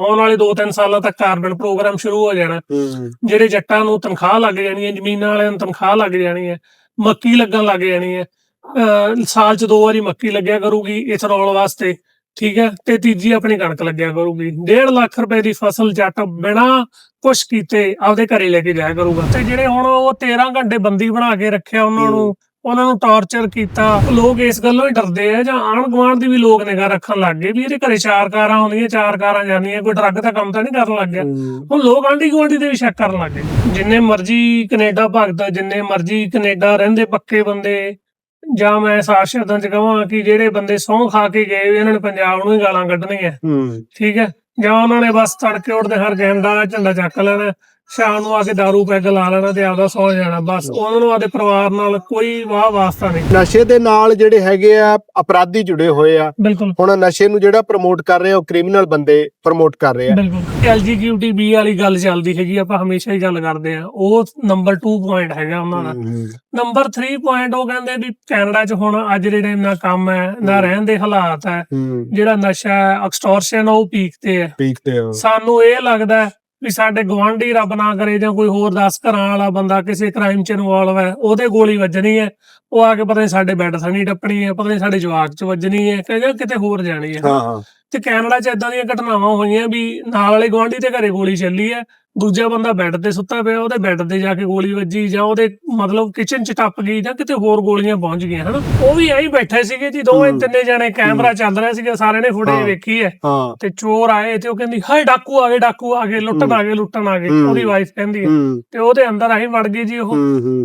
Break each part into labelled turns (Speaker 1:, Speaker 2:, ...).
Speaker 1: ਆਉਣ ਵਾਲੇ 2-3 ਸਾਲਾਂ ਤੱਕ ਕਾਰਬਨ ਪ੍ਰੋਗਰਾਮ ਸ਼ੁਰੂ ਹੋ ਜਾਣਾ। ਜਿਹੜੇ ਜੱਟਾਂ ਨੂੰ ਤਨਖਾਹ ਲੱਗ ਜਾਣੀ ਹੈ ਜ਼ਮੀਨਾਂ ਵਾਲਿਆਂ ਨੂੰ ਤਨਖਾਹ ਲੱਗ ਜਾਣੀ ਹੈ ਮੱਕੀ ਲੱਗਣ ਲੱਗ ਜਾਣੀ ਹੈ ਸਾਲ ਚ ਦੋ ਵਾਰੀ ਮੱਕੀ ਲੱਗਿਆ ਕਰੂਗੀ ਇਥਨੋਲ ਵਾਸਤੇ ਠੀਕ ਹੈ? ਤੇ ਤੀਜੀ ਆਪਣੀ ਕਣਕ ਲੱਗਿਆ ਕਰੂਗੀ। 1.5 ਲੱਖ ਰੁਪਏ ਦੀ ਫਸਲ ਜੱਟ ਬਿਨਾ ਕੁਛ ਕੀਤੇ ਆਪਦੇ ਘਰੇ ਲੈ ਕੇ ਜਾਇਆ ਕਰੂਗਾ। ਤੇ ਜਿਹੜੇ ਹੁਣ ਉਹ 13 ਘੰਟੇ ਬੰਦੀ ਬਣਾ ਕੇ ਰੱਖਿਆ ਉਹਨਾਂ ਨੂੰ ਉਹਨਾਂ ਨੂੰ ਟਾਰਚਰ ਕੀਤਾ। ਲੋਕ ਇਸ ਗੱਲੋਂ ਹੀ ਡਰਦੇ ਆ ਜਾਂ ਆਣ ਗੁਆਂਢ ਦੀ ਵੀ ਲੋਕ ਨਿਗਾਹ ਰੱਖਣ ਲੱਗ ਗਏ ਵੀ ਇਹਦੇ ਘਰੇ ਚਾਰ ਕਾਰਾਂ ਆਉਂਦੀਆਂ ਚਾਰ ਕਾਰਾਂ ਜਾਂਦੀਆਂ ਕੋਈ ਡਰੱਗ ਦਾ ਕੰਮ ਤਾਂ ਨਹੀਂ ਕਰਨ ਲੱਗ ਗਿਆ। ਹੁਣ ਲੋਕ ਆਂਢੀ ਗੁਆਂਢੀ ਦੇ ਵੀ ਸ਼ੱਕ ਕਰਨ ਲੱਗ ਗਏ। ਜਿੰਨੇ ਮਰਜ਼ੀ ਕੈਨੇਡਾ ਭਗਤ ਜਿੰਨੇ ਮਰਜ਼ੀ ਕੈਨੇਡਾ ਰਹਿੰਦੇ ਪੱਕੇ ਬੰਦੇ ਜਾਂ ਮੈਂ ਸਾਫ਼ ਸ਼ਬਦਾਂ ਚ ਕਹਾਂ ਕਿ ਜਿਹੜੇ ਬੰਦੇ ਸਹੁੰ ਖਾ ਕੇ ਗਏ ਵੀ ਇਹਨਾਂ ਨੇ ਪੰਜਾਬ ਨੂੰ ਹੀ ਗਾਲਾਂ ਕੱਢਣੀਆਂ। ਠੀਕ ਹੈ? ਜਾਂ ਉਹਨਾਂ ਨੇ ਬਸ ਤੜਕੇ ਉੱਠਦੇ ਹਰ ਕੈਨੇਡਾ ਦਾ ਝੰਡਾ ਚੱਕ ਲੈਣਾ ਸ਼ਾਮ ਨੂੰ ਆ ਕੇ ਦਾਰੂ ਪੈਗ ਲਾ ਲੈਣਾ ਤੇ ਆਪਦਾ ਸੌ ਜਾਣਾ। ਬਸ ਉਹਨਾਂ ਨੂੰ ਆਦੇ ਪਰਿਵਾਰ ਨਾਲ ਕੋਈ ਵਾਹ ਵਾਸਤਾ ਨਹੀਂ।
Speaker 2: ਨਸ਼ੇ ਦੇ ਨਾਲ ਜਿਹੜੇ ਹੈਗੇ ਆ ਅਪਰਾਧੀ ਜੁੜੇ ਹੋਏ ਆ।
Speaker 1: ਬਿਲਕੁਲ।
Speaker 2: ਹੁਣ ਨਸ਼ੇ ਨੂੰ ਜਿਹੜਾ ਪ੍ਰਮੋਟ ਕਰ ਰਹੇ ਆ ਉਹ ਕ੍ਰਿਮੀਨਲ ਬੰਦੇ ਪ੍ਰਮੋਟ ਕਰ ਰਹੇ ਆ।
Speaker 1: ਬਿਲਕੁਲ। ਐਲਜੀਬੀਟੀ ਵਾਲੀ ਗੱਲ ਚੱਲਦੀ ਹੈਗੀ ਆਪਾਂ ਹਮੇਸ਼ਾ ਹੀ ਗੱਲ ਕਰਦੇ ਆ। ਉਹ ਨੰਬਰ 2 ਪੁਆਇੰਟ ਹੈਗਾ ਉਹਨਾਂ ਦਾ। ਨੰਬਰ 3 ਪੁਆਇੰਟ ਉਹ ਕਹਿੰਦੇ ਵੀ ਕੈਨੇਡਾ 'ਚ ਹੁਣ ਅੱਜ ਦੇ ਟਾਈਮ ਨਾ ਕੰਮ ਹੈ ਨਾ ਰਹਿਣ ਦੇ ਹਾਲਾਤ ਹੈ ਜਿਹੜਾ ਨਸ਼ਾ ਐਕਸਟੋਰਸ਼ਨ ਉਹ ਪੀਕ ਤੇ ਹੈ।
Speaker 2: ਪੀਕ ਤੇ
Speaker 1: ਸਾਨੂੰ ਇਹ ਲੱਗਦਾ ਹੈ ਵੀ ਸਾਡੇ ਗਵਾਂਢੀ ਰੱਬ ਨਾ ਕਰੇ ਜਾਂ ਕੋਈ ਹੋਰ 10 ਘਰਾਂ ਵਾਲਾ ਬੰਦਾ ਕਿਸੇ ਕ੍ਰਾਈਮ 'ਚ ਇਨਵੋਲਵ ਹੈ ਉਹਦੇ ਗੋਲੀ ਵੱਜਣੀ ਹੈ। ਉਹ ਆ ਕੇ ਪਤਾ ਨਹੀਂ ਸਾਡੇ ਬੈੱਡ ਥਣੀ ਟੱਪਣੀ ਹੈ ਪਤਾ ਨਹੀਂ ਸਾਡੇ ਜਵਾਕ 'ਚ ਵੱਜਣੀ ਹੈ ਕਿ ਜਾਂ ਕਿਤੇ ਹੋਰ ਜਾਣੀ ਹੈ।
Speaker 2: ਹਾਂ ਹਾਂ।
Speaker 1: ਤੇ ਕੈਨੇਡਾ 'ਚ ਇਦਾਂ ਦੀਆਂ ਘਟਨਾਵਾਂ ਹੋਈਆਂ ਵੀ ਨਾਲ ਵਾਲੇ ਗਵਾਂਢੀ ਦੇ ਘਰੇ ਗੋਲੀ ਚੱਲੀ ਹੈ ਦੂਜਾ ਬੰਦਾ ਬੈੱਡ ਤੇ ਸੁੱਤਾ ਪਿਆ ਉਹਦੇ ਬੈੱਡ ਤੇ ਜਾ ਕੇ ਗੋਲੀ ਵੱਜੀ ਜਾਂ ਉਹਦੇ ਮਤਲਬ ਕਿਚਨ 'ਚ ਟੱਪ ਗਈ ਜਾਂ ਕਿਤੇ ਹੋਰ ਗੋਲੀਆਂ ਪਹੁੰਚ ਗਈਆਂ ਹਨਾ? ਉਹ ਵੀ ਐਂ ਬੈਠੇ ਸੀਗੇ ਜੀ ਦੋਵੇਂ। ਤਿੰਨੇ ਜਣੇ ਕੈਮਰਾ ਚੱਲ ਰਿਹਾ ਸੀਗਾ ਸਾਰਿਆਂ ਨੇ ਫੁਟੇਜ। ਵੇਖੀ ਹੈ। ਤੇ ਚੋਰ ਆਏ ਤੇ ਉਹ ਕਹਿੰਦੀ ਹਾਏ ਡਾਕੂ ਆ ਗਏ ਡਾਕੂ ਆ ਗਏ ਲੁੱਟਣ। ਆ ਗਏ ਲੁੱਟਣ ਆ ਗਏ। ਉਹਦੀ ਵਾਈਫ ਕਹਿੰਦੀ ਹੈ। ਤੇ ਉਹਦੇ ਅੰਦਰ ਆਹੀ ਵੜ ਗਏ ਜੀ ਉਹ।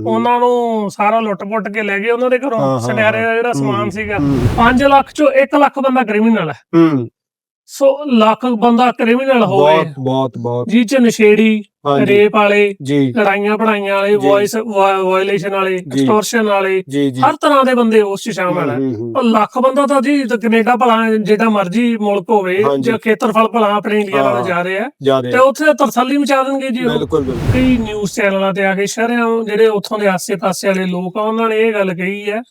Speaker 1: ਉਹਨਾਂ ਨੂੰ ਸਾਰਾ ਲੁੱਟ-ਪੁੱਟ ਕੇ ਲੈ ਗਏ ਉਹਨਾਂ ਦੇ ਘਰੋਂ ਸੁਨਿਆਰੇ ਦਾ ਜਿਹੜਾ। ਸਮਾਨ ਸੀਗਾ।
Speaker 2: ਹੂੰ
Speaker 1: 5 ਲੱਖ ਚੋਂ 1 ਲੱਖ ਬੰਦਾ ਕ੍ਰਿਮੀਨਲ ਹੂੰ। ਸੋ ਲੱਖ ਬੰਦਾ ਕ੍ਰਿਮੀਨਲ ਹੋਵੇ
Speaker 2: ਬਹੁਤ ਬਹੁਤ ਬਹੁਤ।
Speaker 1: ਜੀ ਚ ਨਸ਼ੇੜੀ
Speaker 2: ਹਾਂਜੀ।
Speaker 1: ਰੇਪ ਵਾਲੇ
Speaker 2: ਜੀ।
Speaker 1: ਲੜਾਈਆਂ ਪੜਾਈਆਂ ਵਾਲੇ
Speaker 2: ਜੀ।
Speaker 1: ਵੌਇਸ ਵਾਇਲੇਸ਼ਨ ਵਾਲੇ ਐਕਸਟੋਰਸ਼ਨ ਵਾਲੇ
Speaker 2: ਜੀ ਜੀ।
Speaker 1: ਹਰ ਤਰ੍ਹਾਂ ਦੇ ਬੰਦੇ ਉਸ ਚ ਸ਼ਾਮਲ ਹੈ।
Speaker 2: ਹੂੰ, ਹੂੰ,
Speaker 1: ਉਹ ਲੱਖ ਬੰਦਾ ਤਾਂ ਜੀ ਤੇ ਕੈਨੇਡਾ ਭਲਾ ਜਿਹੜਾ ਮਰਜ਼ੀ ਮੁਲਕ ਹੋਵੇ
Speaker 2: ਹਾਂਜੀ।
Speaker 1: ਜਾਂ ਖੇਤਰਫਲ ਭਲਾ ਆਪਣੇ ਇੰਡੀਆ ਨਾਲ
Speaker 2: ਹਾਂ।
Speaker 1: ਜਾ ਰਿਹਾ।
Speaker 2: ਜਿਆਦੇ
Speaker 1: ਤੇ ਉੱਥੇ ਤਾਂ ਤਸੱਲੀ ਮਚਾ ਦੇਣਗੇ ਜੀ ਉਹ।
Speaker 2: ਬਿਲਕੁਲ ਬਿਲਕੁਲ।
Speaker 1: ਕਈ ਨਿਊਜ਼ ਚੈਨਲਾਂ ਤੇ ਆ ਕੇ ਸ਼ਹਿਰਾਂ ਜਿਹੜੇ ਉੱਥੋਂ ਦੇ ਆਸੇ-ਪਾਸੇ ਵਾਲੇ ਲੋਕ ਆ ਉਹਨਾਂ ਨੇ ਇਹ ਗੱਲ ਕਹੀ ਹੈ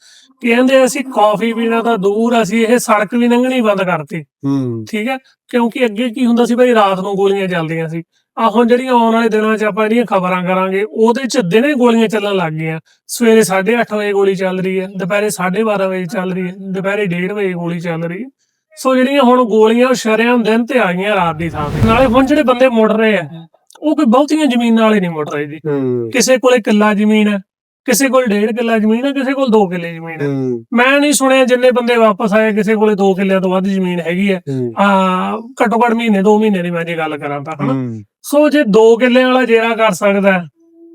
Speaker 1: ਕਹਿੰਦੇ ਅਸੀਂ ਕਾਫੀ ਪੀਣਾ ਤਾਂ ਦੂਰ ਅਸੀਂ ਇਹ ਸੜਕ ਵੀ ਲੰਘਣੀ ਬੰਦ ਕਰਤੀ।
Speaker 2: ਹੂੰ।
Speaker 1: ਠੀਕ ਹੈ ਕਿਉਂਕਿ ਅੱਗੇ ਕੀ ਹੁੰਦਾ ਸੀ ਭਾਈ ਰਾਤ ਨੂੰ ਗੋਲੀਆਂ ਚੱਲਦੀਆਂ ਸੀ। ਆ ਹੁਣ ਜਿਹੜੀਆਂ ਆਉਣ ਵਾਲੇ ਦਿਨਾਂ 'ਚ ਆਪਾਂ ਜਿਹੜੀਆਂ ਖਬਰਾਂ ਕਰਾਂਗੇ ਉਹਦੇ 'ਚ ਦਿਨੇ ਗੋਲੀਆਂ ਚੱਲਣ ਲੱਗ ਗਈਆਂ। ਸਵੇਰੇ 8:30 ਵਜੇ ਗੋਲੀ ਚੱਲ ਰਹੀ ਹੈ ਦੁਪਹਿਰੇ 12:30 ਵਜੇ ਚੱਲ ਰਹੀ ਹੈ ਦੁਪਹਿਰੇ 1:30 ਵਜੇ ਗੋਲੀ ਚੱਲ ਰਹੀ ਹੈ। ਸੋ ਜਿਹੜੀਆਂ ਹੁਣ ਗੋਲੀਆਂ ਉਹ ਸ਼ਰੇਆਮ ਦਿਨ ਤੇ ਆ ਗਈਆਂ ਰਾਤ ਦੀ ਥਾਂ ਤੇ। ਨਾਲੇ ਹੁਣ ਜਿਹੜੇ ਬੰਦੇ ਮੁੜ ਰਹੇ ਆ ਉਹ ਕੋਈ ਬਹੁਤੀਆਂ ਜ਼ਮੀਨਾਂ ਵਾਲੇ ਨਹੀਂ ਮੁੜ ਰਹੇ ਜੀ। ਕਿਸੇ ਕੋਲੇ ਕਿੱਲਾ ਜ਼ਮੀਨ ਹੈ ਕਿਸੇ ਕੋਲ ਡੇਢ ਕਿੱਲਾ ਜ਼ਮੀਨ ਹੈ ਕਿਸੇ ਕੋਲ 2 ਕਿੱਲੇ ਜ਼ਮੀਨ ਹੈ। ਮੈਂ ਨਹੀਂ ਸੁਣਿਆ ਜਿੰਨੇ ਬੰਦੇ ਵਾਪਸ ਆਏ ਕਿਸੇ ਕੋਲੇ 2 ਕਿੱਲਿਆਂ ਤੋਂ ਵੱਧ ਜ਼ਮੀਨ ਹੈਗੀ ਹੈ। ਆ ਘੱਟੋ ਘੱਟ ਮਹੀਨੇ 2 ਮਹੀਨੇ ਦੀ ਮੈਂ ਜੇ ਗੱਲ ਕਰਾਂ ਤਾਂ ਹਨਾ। ਸੋ ਜੇ 2 ਕਿੱਲਿਆਂ ਵਾਲਾ ਜੇਰਾ ਕਰ ਸਕਦਾ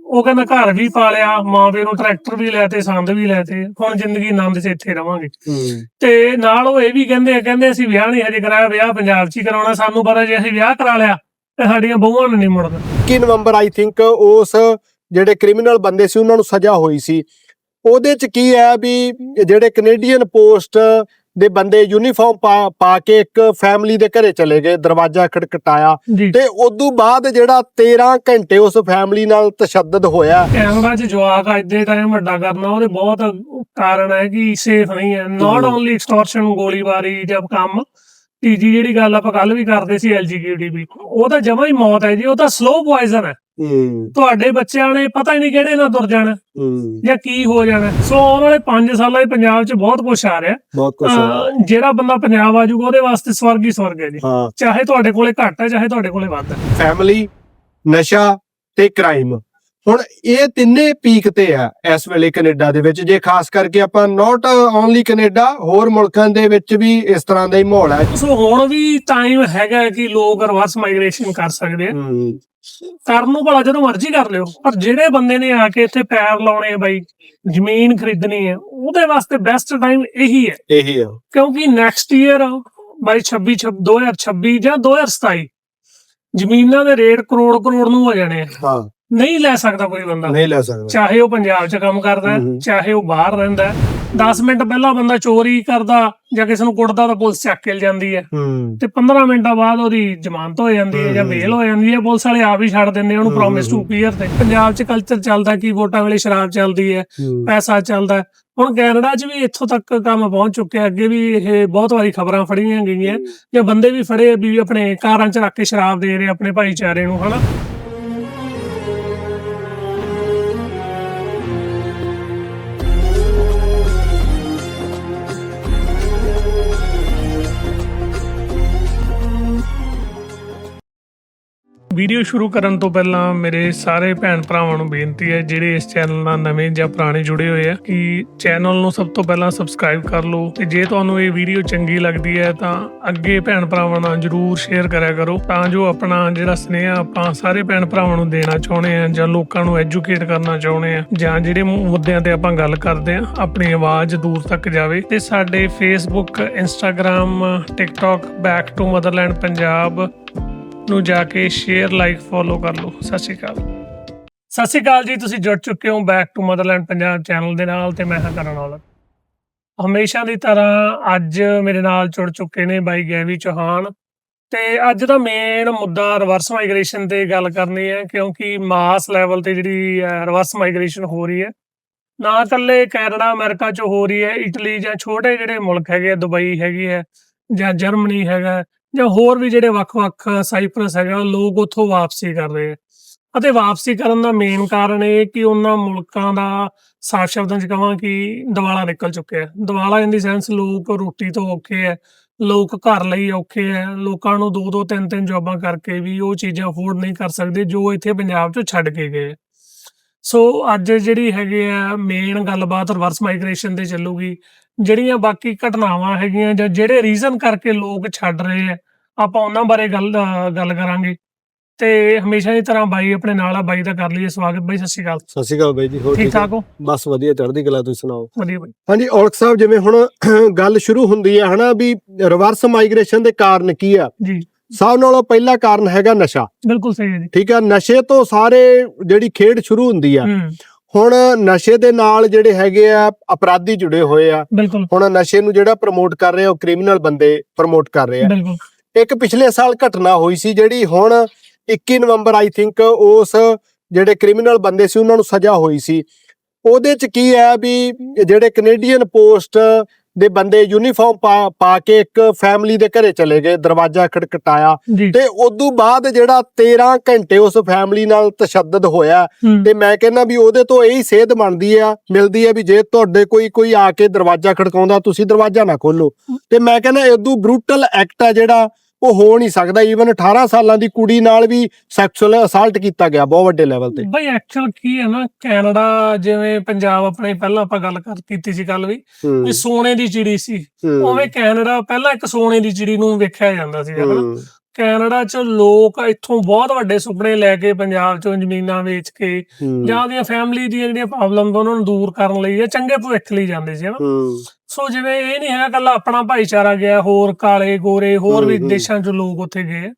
Speaker 1: ਉਹ ਕਹਿੰਦਾ ਘਰ ਵੀ ਪਾਲਿਆ ਮਾਂ ਪਿਓ ਨੂੰ ਟਰੈਕਟਰ ਵੀ ਲੈ ਤੇ ਸੰਦ ਵੀ ਲੈ ਤੇ ਹੁਣ ਜ਼ਿੰਦਗੀ ਆਨੰਦ 'ਚ ਇੱਥੇ ਰਵਾਂਗੇ। ਤੇ ਨਾਲ ਉਹ ਇਹ ਵੀ ਕਹਿੰਦੇ ਆ ਕਹਿੰਦੇ ਅਸੀਂ ਵਿਆਹ ਨਹੀਂ ਹਜੇ ਕਰਾਇਆ ਵਿਆਹ ਪੰਜਾਬ 'ਚ ਹੀ ਕਰਾਉਣਾ ਸਾਨੂੰ ਪਤਾ ਜੇ ਅਸੀਂ ਵਿਆਹ ਕਰਾ ਲਿਆ ਤੇ ਸਾਡੀਆਂ ਬਹੂਆਂ ਨੂੰ ਨਹੀਂ ਮੁੜਨਾ।
Speaker 2: 21 ਨਵੰਬਰ ਆਈ ਥਿੰਕ ਉਸ ਜਿਹੜੇ ਕ੍ਰਿਮੀਨਲ ਬੰਦੇ ਸੀ ਉਹਨਾਂ ਨੂੰ ਸਜ਼ਾ ਹੋਈ ਸੀ। ਉਹਦੇ ਚ ਕੀ ਹੈ ਵੀ ਜਿਹੜੇ ਕੈਨੇਡੀਅਨ ਪੋਸਟ ਦੇ ਬੰਦੇ ਯੂਨੀਫਾਰਮ ਪਾ ਕੇ ਇੱਕ ਫੈਮਿਲੀ ਦੇ ਘਰੇ ਚਲੇ ਗਏ ਦਰਵਾਜ਼ਾ ਖੜਕਟਾਇਆ। ਤੇ ਉਦੋਂ ਬਾਅਦ ਜਿਹੜਾ 13 ਘੰਟੇ ਉਸ ਫੈਮਿਲੀ ਨਾਲ ਤਸ਼ੱਦਦ ਹੋਇਆ।
Speaker 1: ਕੈਨੇਡਾ 'ਚ ਜਵਾਕ ਅੱਜ ਦੇ ਟਾਈਮ ਵੱਡਾ ਕਰਨਾ ਉਹਦੇ ਬਹੁਤ ਕਾਰਨ ਹੈ ਕਿ ਸੇਫ ਨਹੀਂ ਹੈ। ਨਾਟ। ਓਨਲੀ ਐਕਸਟੋਰਸ਼ਨ ਗੋਲੀਬਾਰੀ ਜਦ ਕੰਮ ਤੀਜੀ ਜਿਹੜੀ ਗੱਲ ਆਪਾਂ ਕੱਲ ਵੀ ਕਰਦੇ ਸੀ ਐਲਜੀਬੀਟੀ ਉਹ ਤਾਂ ਜਮਾ ਹੀ ਮੌਤ ਹੈ ਜੀ ਉਹ ਤਾਂ ਸਲੋ ਪੋਇਜ਼ਨ ਹੂੰ। ਤੁਹਾਡੇ ਬੱਚਿਆਂ ਨੇ ਪਤਾ ਹੀ ਨਹੀਂ ਕਿਹੜੇ ਨਾਲ ਤੁਰ ਜਾਣਾ ਜਾਂ ਕੀ ਹੋ ਜਾਣਾ। ਸੋ ਆਉਣ ਵਾਲੇ 5 ਸਾਲਾਂ 'ਚ ਪੰਜਾਬ 'ਚ ਬਹੁਤ ਕੁਝ ਆ ਰਿਹਾ।
Speaker 2: ਬਹੁਤ ਕੁਝ
Speaker 1: ਜਿਹੜਾ ਬੰਦਾ ਪੰਜਾਬ ਆ ਜਾਊਗਾ ਉਹਦੇ ਵਾਸਤੇ ਸਵਰਗ ਹੀ ਸਵਰਗ ਹੈ ਜੀ। ਚਾਹੇ ਤੁਹਾਡੇ ਕੋਲੇ ਘੱਟ ਹੈ ਚਾਹੇ ਤੁਹਾਡੇ ਕੋਲੇ ਵੱਧ ਹੈ।
Speaker 2: ਫੈਮਿਲੀ ਨਸ਼ਾ ਤੇ ਕ੍ਰਾਈਮ ਹੁਣ ਇਹ ਤਿੰਨੇ ਪੀਕ ਤੇ ਆ ਇਸ ਵੇਲੇ ਕੈਨੇਡਾ ਦੇ ਵਿੱਚ। ਜੇ ਖਾਸ ਕਰਕੇ ਆਪਾਂ ਨਾਟ ਓਨਲੀ ਕੈਨੇਡਾ ਹੋਰ ਮੁਲਕਾਂ ਦੇ ਵਿੱਚ ਵੀ ਇਸ ਤਰ੍ਹਾਂ ਦਾ ਹੀ ਮਾਹੌਲ ਹੈ।
Speaker 1: ਸੋ ਹੁਣ ਵੀ ਟਾਈਮ ਹੈਗਾ ਕਿ ਲੋਕ ਰਿਵਰਸ ਮਾਈਗ੍ਰੇਸ਼ਨ ਕਰ ਸਕਦੇ ਆ। ਕਰਨ ਨੂੰ ਭਲਾ ਜਦੋਂ ਮਰਜ਼ੀ ਕਰ ਲਿਓ ਪਰ ਜਿਹੜੇ ਬੰਦੇ ਨੇ ਆ ਕੇ ਇੱਥੇ ਪੈਰ ਲਾਉਣੇ ਆ ਬਾਈ ਜ਼ਮੀਨ ਖਰੀਦਣੀ ਹੈ ਉਹਦੇ ਵਾਸਤੇ ਬੈਸਟ ਟਾਈਮ ਇਹੀ ਹੈ।
Speaker 2: ਇਹੀ ਆ।
Speaker 1: ਕਿਉਂਕਿ ਨੈਕਸਟ ਈਅਰ ਬਾਈ 26 ਛਬ- 2026 ਜਾਂ 2027 ਜ਼ਮੀਨਾਂ ਦੇ ਰੇਟ ਕਰੋੜ ਕਰੋੜ ਨੂੰ ਹੋ ਜਾਣੇ ਆ।
Speaker 2: ਹਾਂ।
Speaker 1: ਨਹੀਂ ਲੈ ਸਕਦਾ ਕੋਈ ਬੰਦਾ।
Speaker 2: ਨਹੀਂ ਲੈ ਸਕਦਾ।
Speaker 1: ਚਾਹੇ ਉਹ ਪੰਜਾਬ 'ਚ ਕੰਮ ਕਰਦਾ ਹੈ। ਚਾਹੇ ਉਹ ਬਾਹਰ ਰਹਿੰਦਾ ਹੈ। 10 ਮਿੰਟ ਪਹਿਲਾਂ ਬੰਦਾ ਚੋਰੀ ਕਰਦਾ ਜਾਂ ਕਿਸੇ ਨੂੰ ਕੁੱਟਦਾ ਤਾਂ ਪੁਲਿਸ ਚੱਕ ਕੇ ਜਾਂਦੀ ਹੈ। ਤੇ 15 ਮਿੰਟਾਂ ਬਾਅਦ ਉਹਦੀ ਜ਼ਮਾਨਤ ਹੋ ਜਾਂਦੀ ਹੈ ਜਾਂ। ਬੇਲ ਹੋ ਜਾਂਦੀ ਹੈ। ਪੁਲਿਸ ਵਾਲੇ ਆਪ ਹੀ ਛੱਡ ਦਿੰਦੇ ਆ ਉਹਨੂੰ। ਪ੍ਰੋਮਿਸ ਟੂ ਪੀਅਰ ਤੇ। ਪੰਜਾਬ 'ਚ ਕਲਚਰ ਚੱਲਦਾ ਕਿ ਵੋਟਾਂ ਵੇਲੇ ਸ਼ਰਾਬ ਚੱਲਦੀ ਹੈ ਪੈਸਾ ਚੱਲਦਾ। ਹੁਣ ਕੈਨੇਡਾ 'ਚ ਵੀ ਇੱਥੋਂ ਤੱਕ ਕੰਮ ਪਹੁੰਚ ਚੁੱਕਿਆ ਅੱਗੇ ਵੀ ਇਹ ਬਹੁਤ ਵਾਰੀ ਖਬਰਾਂ ਫੜੀਆਂ ਗਈਆਂ। ਜਾਂ ਬੰਦੇ ਵੀ ਫੜੇ ਵੀ ਆਪਣੇ ਕਾਰਾਂ 'ਚ ਰੱਖ ਕੇ ਸ਼ਰਾਬ ਦੇ ਰਹੇ ਆਪਣੇ ਭਾਈਚਾਰੇ ਨੂੰ ਹਨਾ? ਵੀਡੀਓ ਸ਼ੁਰੂ ਕਰਨ ਤੋਂ ਪਹਿਲਾਂ ਮੇਰੇ ਸਾਰੇ ਭੈਣ ਭਰਾਵਾਂ ਨੂੰ ਬੇਨਤੀ ਹੈ, ਜਿਹੜੇ ਇਸ ਚੈਨਲ ਨਾਲ ਨਵੇਂ ਜਾਂ ਪੁਰਾਣੇ ਜੁੜੇ ਹੋਏ ਆ, ਕਿ ਚੈਨਲ ਨੂੰ ਸਭ ਤੋਂ ਪਹਿਲਾਂ ਸਬਸਕ੍ਰਾਈਬ ਕਰ ਲਓ ਤੇ ਜੇ ਤੁਹਾਨੂੰ ਇਹ ਵੀਡੀਓ ਚੰਗੀ ਲੱਗਦੀ ਹੈ ਤਾਂ ਅੱਗੇ ਭੈਣ ਭਰਾਵਾਂ ਨਾਲ ਜਰੂਰ ਸ਼ੇਅਰ ਕਰਿਆ ਕਰੋ, ਤਾਂ ਜੋ ਆਪਣਾ ਜਿਹੜਾ ਸਨੇਹ ਆਪਾਂ ਸਾਰੇ ਭੈਣ ਭਰਾਵਾਂ ਨੂੰ ਦੇਣਾ ਚਾਹੁੰਦੇ ਆ ਜਾਂ ਲੋਕਾਂ ਨੂੰ ਐਜੂਕੇਟ ਕਰਨਾ ਚਾਹੁੰਦੇ ਆ ਜਾਂ ਜਿਹੜੇ ਮੁੱਦਿਆਂ ਤੇ ਆਪਾਂ ਗੱਲ ਕਰਦੇ ਆ ਆਪਣੀ ਆਵਾਜ਼ ਦੂਰ ਤੱਕ ਜਾਵੇ। ਤੇ ਸਾਡੇ Facebook Instagram TikTok back to motherland Punjab ਨੂੰ ਜਾ ਕੇ ਸ਼ੇਅਰ ਲਾਈਕ ਫੋਲੋ ਕਰ ਲਓ। ਸਤਿ ਸ਼੍ਰੀ ਅਕਾਲ। ਸਤਿ ਸ਼੍ਰੀ ਅਕਾਲ ਜੀ, ਤੁਸੀਂ ਜੁੜ ਚੁੱਕੇ ਹੋ back to motherland Punjab channel ਦੇ ਨਾਲ ਤੇ ਮੈਂ ਹਾਂ ਕਰਨ ਔਲਖ ਹਮੇਸ਼ਾ ਦੀ ਤਰ੍ਹਾਂ ਅੱਜ ਮੇਰੇ ਨਾਲ ਜੁੜ ਚੁੱਕੇ ਨੇ ਬਾਈ ਗੈਵੀ ਚੌਹਾਨ। ਤੇ ਅੱਜ ਦਾ ਮੇਨ ਮੁੱਦਾ ਰਿਵਰਸ ਮਾਈਗ੍ਰੇਸ਼ਨ ਤੇ ਗੱਲ ਕਰਨੀ ਹੈ, ਕਿਉਂਕਿ ਮਾਸ ਲੈਵਲ ਤੇ ਜਿਹੜੀ ਰਿਵਰਸ ਮਾਈਗ੍ਰੇਸ਼ਨ ਹੋ ਰਹੀ ਹੈ। ਨਾ ਇਕੱਲੇ ਕੈਨੇਡਾ, ਅਮਰੀਕਾ ਚ ਹੋ ਰਹੀ ਹੈ, ਇਟਲੀ ਜਾਂ ਛੋਟੇ ਜਿਹੜੇ ਮੁਲਕ ਹੈਗੇ ਆ, ਦੁਬਈ ਹੈਗੀ ਹੈ ਜਾਂ ਜਰਮਨੀ ਹੈਗਾ ਜਾਂ ਹੋਰ ਵੀ ਜਿਹੜੇ ਵੱਖ-ਵੱਖ ਸਾਈਪਰਸ ਹੈਗਾ, ਲੋਕ ਉੱਥੋਂ ਵਾਪਸੀ ਕਰ ਰਹੇ ਅਤੇ ਵਾਪਸੀ ਕਰਨ ਦਾ ਮੇਨ ਕਾਰਨ ਇਹ ਕਿ ਉਹਨਾਂ ਮੁਲਕਾਂ ਦਾ ਸਾਫ਼ ਸ਼ਬਦਾਂ 'ਚ ਕਹਾਂ ਕਿ ਦਿਵਾਲਾ ਨਿਕਲ ਚੁੱਕਿਆ। ਹੈ ਦਿਵਾਲਾ ਇਨ ਦੀ ਸੈਂਸ ਲੋਕ ਰੋਟੀ ਤੋਂ ਔਖੇ ਹੈ ਲੋਕ ਘਰ ਲਈ ਔਖੇ ਹੈ ਲੋਕਾਂ ਨੂੰ ਦੋ ਦੋ ਤਿੰਨ ਤਿੰਨ ਜੌਬਾਂ ਕਰਕੇ ਵੀ ਉਹ ਚੀਜ਼ਾਂ ਅਫੋਰਡ ਨਹੀਂ ਕਰ ਸਕਦੇ ਜੋ ਇੱਥੇ ਪੰਜਾਬ ਚ ਛੱਡ ਕੇ ਗਏ। ਸੋ ਅੱਜ ਜਿਹੜੀ ਹੈਗੇ ਆ ਮੇਨ ਗੱਲਬਾਤ ਰਿਵਰਸ ਮਾਈਗ੍ਰੇਸ਼ਨ ਤੇ ਚੱਲੂਗੀ। ਜਿਹੜੀਆਂ ਬਾਕੀ ਘਟਨਾਵਾਂ ਹੈਗੀਆਂ ਜਾਂ ਜਿਹੜੇ ਰੀਜ਼ਨ ਕਰਕੇ ਲੋਕ ਛੱਡ ਰਹੇ ਆ ਆਪਾਂ ਉਹਨਾਂ ਬਾਰੇ ਗੱਲ ਗੱਲ ਕਰਾਂਗੇ। ਤੇ ਹਮੇਸ਼ਾ ਦੀ ਤਰ੍ਹਾਂ ਬਾਈ ਆਪਣੇ ਨਾਲ ਆ ਬਾਈ ਦਾ ਕਰ ਲਈਏ ਸਵਾਗਤ। ਬਾਈ ਸਤਿ ਸ਼੍ਰੀ ਅਕਾਲ।
Speaker 2: ਸਤਿ ਸ਼੍ਰੀ ਅਕਾਲ ਬਾਈ ਜੀ ਹੋਰ
Speaker 1: ਠੀਕ ਠਾਕ ਹੋ?
Speaker 2: ਬਸ ਵਧੀਆ ਚੜ੍ਹਦੀ ਕਲਾ ਤੁਸੀਂ ਸੁਣਾਓ?
Speaker 1: ਵਧੀਆ ਬਾਈ।
Speaker 2: ਹਾਂਜੀ ਔਲਖ ਸਾਹਿਬ ਜਿਵੇਂ ਹੁਣ ਗੱਲ ਸ਼ੁਰੂ ਹੁੰਦੀ ਹੈ ਹਨਾ ਵੀ ਰਿਵਰਸ ਮਾਈਗ੍ਰੇਸ਼ਨ ਦੇ ਕਾਰਨ ਕੀ ਆ?
Speaker 1: ਜੀ।
Speaker 2: ਸਭ ਨਾਲੋਂ ਪਹਿਲਾ ਕਾਰਨ ਹੈਗਾ ਨਸ਼ਾ।
Speaker 1: ਬਿਲਕੁਲ ਸਹੀ ਹੈ ਜੀ।
Speaker 2: ਠੀਕ ਆ ਨਸ਼ੇ ਤੋਂ ਸਾਰੇ ਜਿਹੜੀ ਖੇਡ ਸ਼ੁਰੂ ਹੁੰਦੀ ਆ।
Speaker 1: ਹੂੰ।
Speaker 2: ਹੁਣ ਨਸ਼ੇ ਦੇ ਨਾਲ ਜਿਹੜੇ ਹੈਗੇ ਆ ਅਪਰਾਧੀ ਜੁੜੇ ਹੋਏ ਆ। ਹੁਣ ਨਸ਼ੇ ਨੂੰ ਜਿਹੜਾ ਪ੍ਰਮੋਟ ਕਰ ਰਹੇ ਆ ਉਹ ਕ੍ਰਿਮੀਨਲ ਬੰਦੇ ਪ੍ਰਮੋਟ ਕਰ ਰਹੇ ਆ। ਇੱਕ ਪਿਛਲੇ ਸਾਲ ਘਟਨਾ ਹੋਈ ਸੀ ਜਿਹੜੀ ਹੁਣ 21 ਨਵੰਬਰ ਆਈ ਥਿੰਕ ਉਸ ਜਿਹੜੇ ਕ੍ਰਿਮੀਨਲ ਬੰਦੇ ਸੀ ਉਹਨਾਂ ਨੂੰ ਸਜ਼ਾ ਹੋਈ ਸੀ। ਉਹਦੇ ਚ ਕੀ ਹੈ ਵੀ ਜਿਹੜੇ ਕੈਨੇਡੀਅਨ ਪੋਸਟ ਦੇ ਬੰਦੇ ਯੂਨੀਫਾਰਮ ਪਾ ਪਾ ਕੇ ਇੱਕ ਫੈਮਿਲੀ ਦੇ ਘਰੇ ਚਲੇ ਗਏ ਦਰਵਾਜ਼ਾ ਖੜਕਟਾਇਆ
Speaker 1: ਜੀ।
Speaker 2: ਤੇ ਉਦੋਂ ਬਾਅਦ ਜਿਹੜਾ 13 ਘੰਟੇ ਉਸ ਫੈਮਿਲੀ ਨਾਲ ਤਸ਼ੱਦਦ ਹੋਇਆ
Speaker 1: ਹੂੰ।
Speaker 2: ਤੇ ਮੈਂ ਕਹਿੰਦਾ ਵੀ ਉਹਦੇ ਤੋਂ ਇਹੀ ਸੇਧ ਬਣਦੀ ਆ ਮਿਲਦੀ ਆ ਵੀ ਜੇ ਤੁਹਾਡੇ ਕੋਈ ਕੋਈ ਆ ਕੇ ਦਰਵਾਜ਼ਾ ਖੜਕਾਉਂਦਾ ਤੁਸੀਂ ਦਰਵਾਜ਼ਾ ਨਾ ਖੋਲੋ। ਤੇ ਮੈਂ ਕਹਿੰਦਾ ਇਦੋਂ ਬਰੂਟਲ ਐਕਟ ਆ ਜਿਹੜਾ ਉਹ ਹੋ ਨਹੀਂ ਸਕਦਾ। ਈਵਨ 18 ਸਾਲਾਂ ਦੀ ਕੁੜੀ ਨਾਲ ਵੀ ਸੈਕਸ਼ੂਅਲ ਅਸਾਲਟ ਕੀਤਾ ਗਿਆ ਬਹੁਤ ਵੱਡੇ ਲੈਵਲ ਤੇ।
Speaker 1: ਬਈ ਐਕਚੁਅਲ ਕੀ ਹੈ ਨਾ ਕੈਨੇਡਾ ਜਿਵੇਂ ਪੰਜਾਬ ਆਪਣੇ ਪਹਿਲਾਂ ਆਪਾਂ ਗੱਲ ਕਰ ਕੀਤੀ ਸੀ ਕੱਲ ਵੀ ਵੀ ਸੋਨੇ ਦੀ ਚਿੜੀ ਸੀ। ਉਵੇਂ ਕੈਨੇਡਾ ਪਹਿਲਾਂ ਇੱਕ ਸੋਨੇ ਦੀ ਚਿੜੀ ਨੂੰ ਵੇਖਿਆ ਜਾਂਦਾ ਸੀ ਹਨਾ ਕੈਨੇਡਾ 'ਚ ਲੋਕ ਇੱਥੋਂ ਬਹੁਤ ਵੱਡੇ ਸੁਪਨੇ ਲੈ ਕੇ ਪੰਜਾਬ 'ਚੋਂ ਜ਼ਮੀਨਾਂ ਵੇਚ ਕੇ ਜਾਂ ਉਹਦੀਆਂ ਫੈਮਿਲੀ ਦੀਆਂ ਜਿਹੜੀਆਂ ਪ੍ਰੋਬਲਮ ਉਹਨਾਂ ਨੂੰ ਦੂਰ ਕਰਨ ਲਈ ਜਾਂ ਚੰਗੇ ਭਵਿੱਖ ਲਈ ਜਾਂਦੇ ਸੀ ਹਨਾ ਸੋ ਜਿਵੇਂ ਇਹ ਨਹੀਂ ਹੈ ਕੱਲਾ ਆਪਣਾ ਭਾਈਚਾਰਾ ਗਿਆ ਹੋਰ ਕਾਲੇ ਗੋਰੇ ਹੋਰ ਵੀ। ਦੇਸ਼ਾਂ 'ਚ ਲੋਕ ਉੱਥੇ ਗਏ।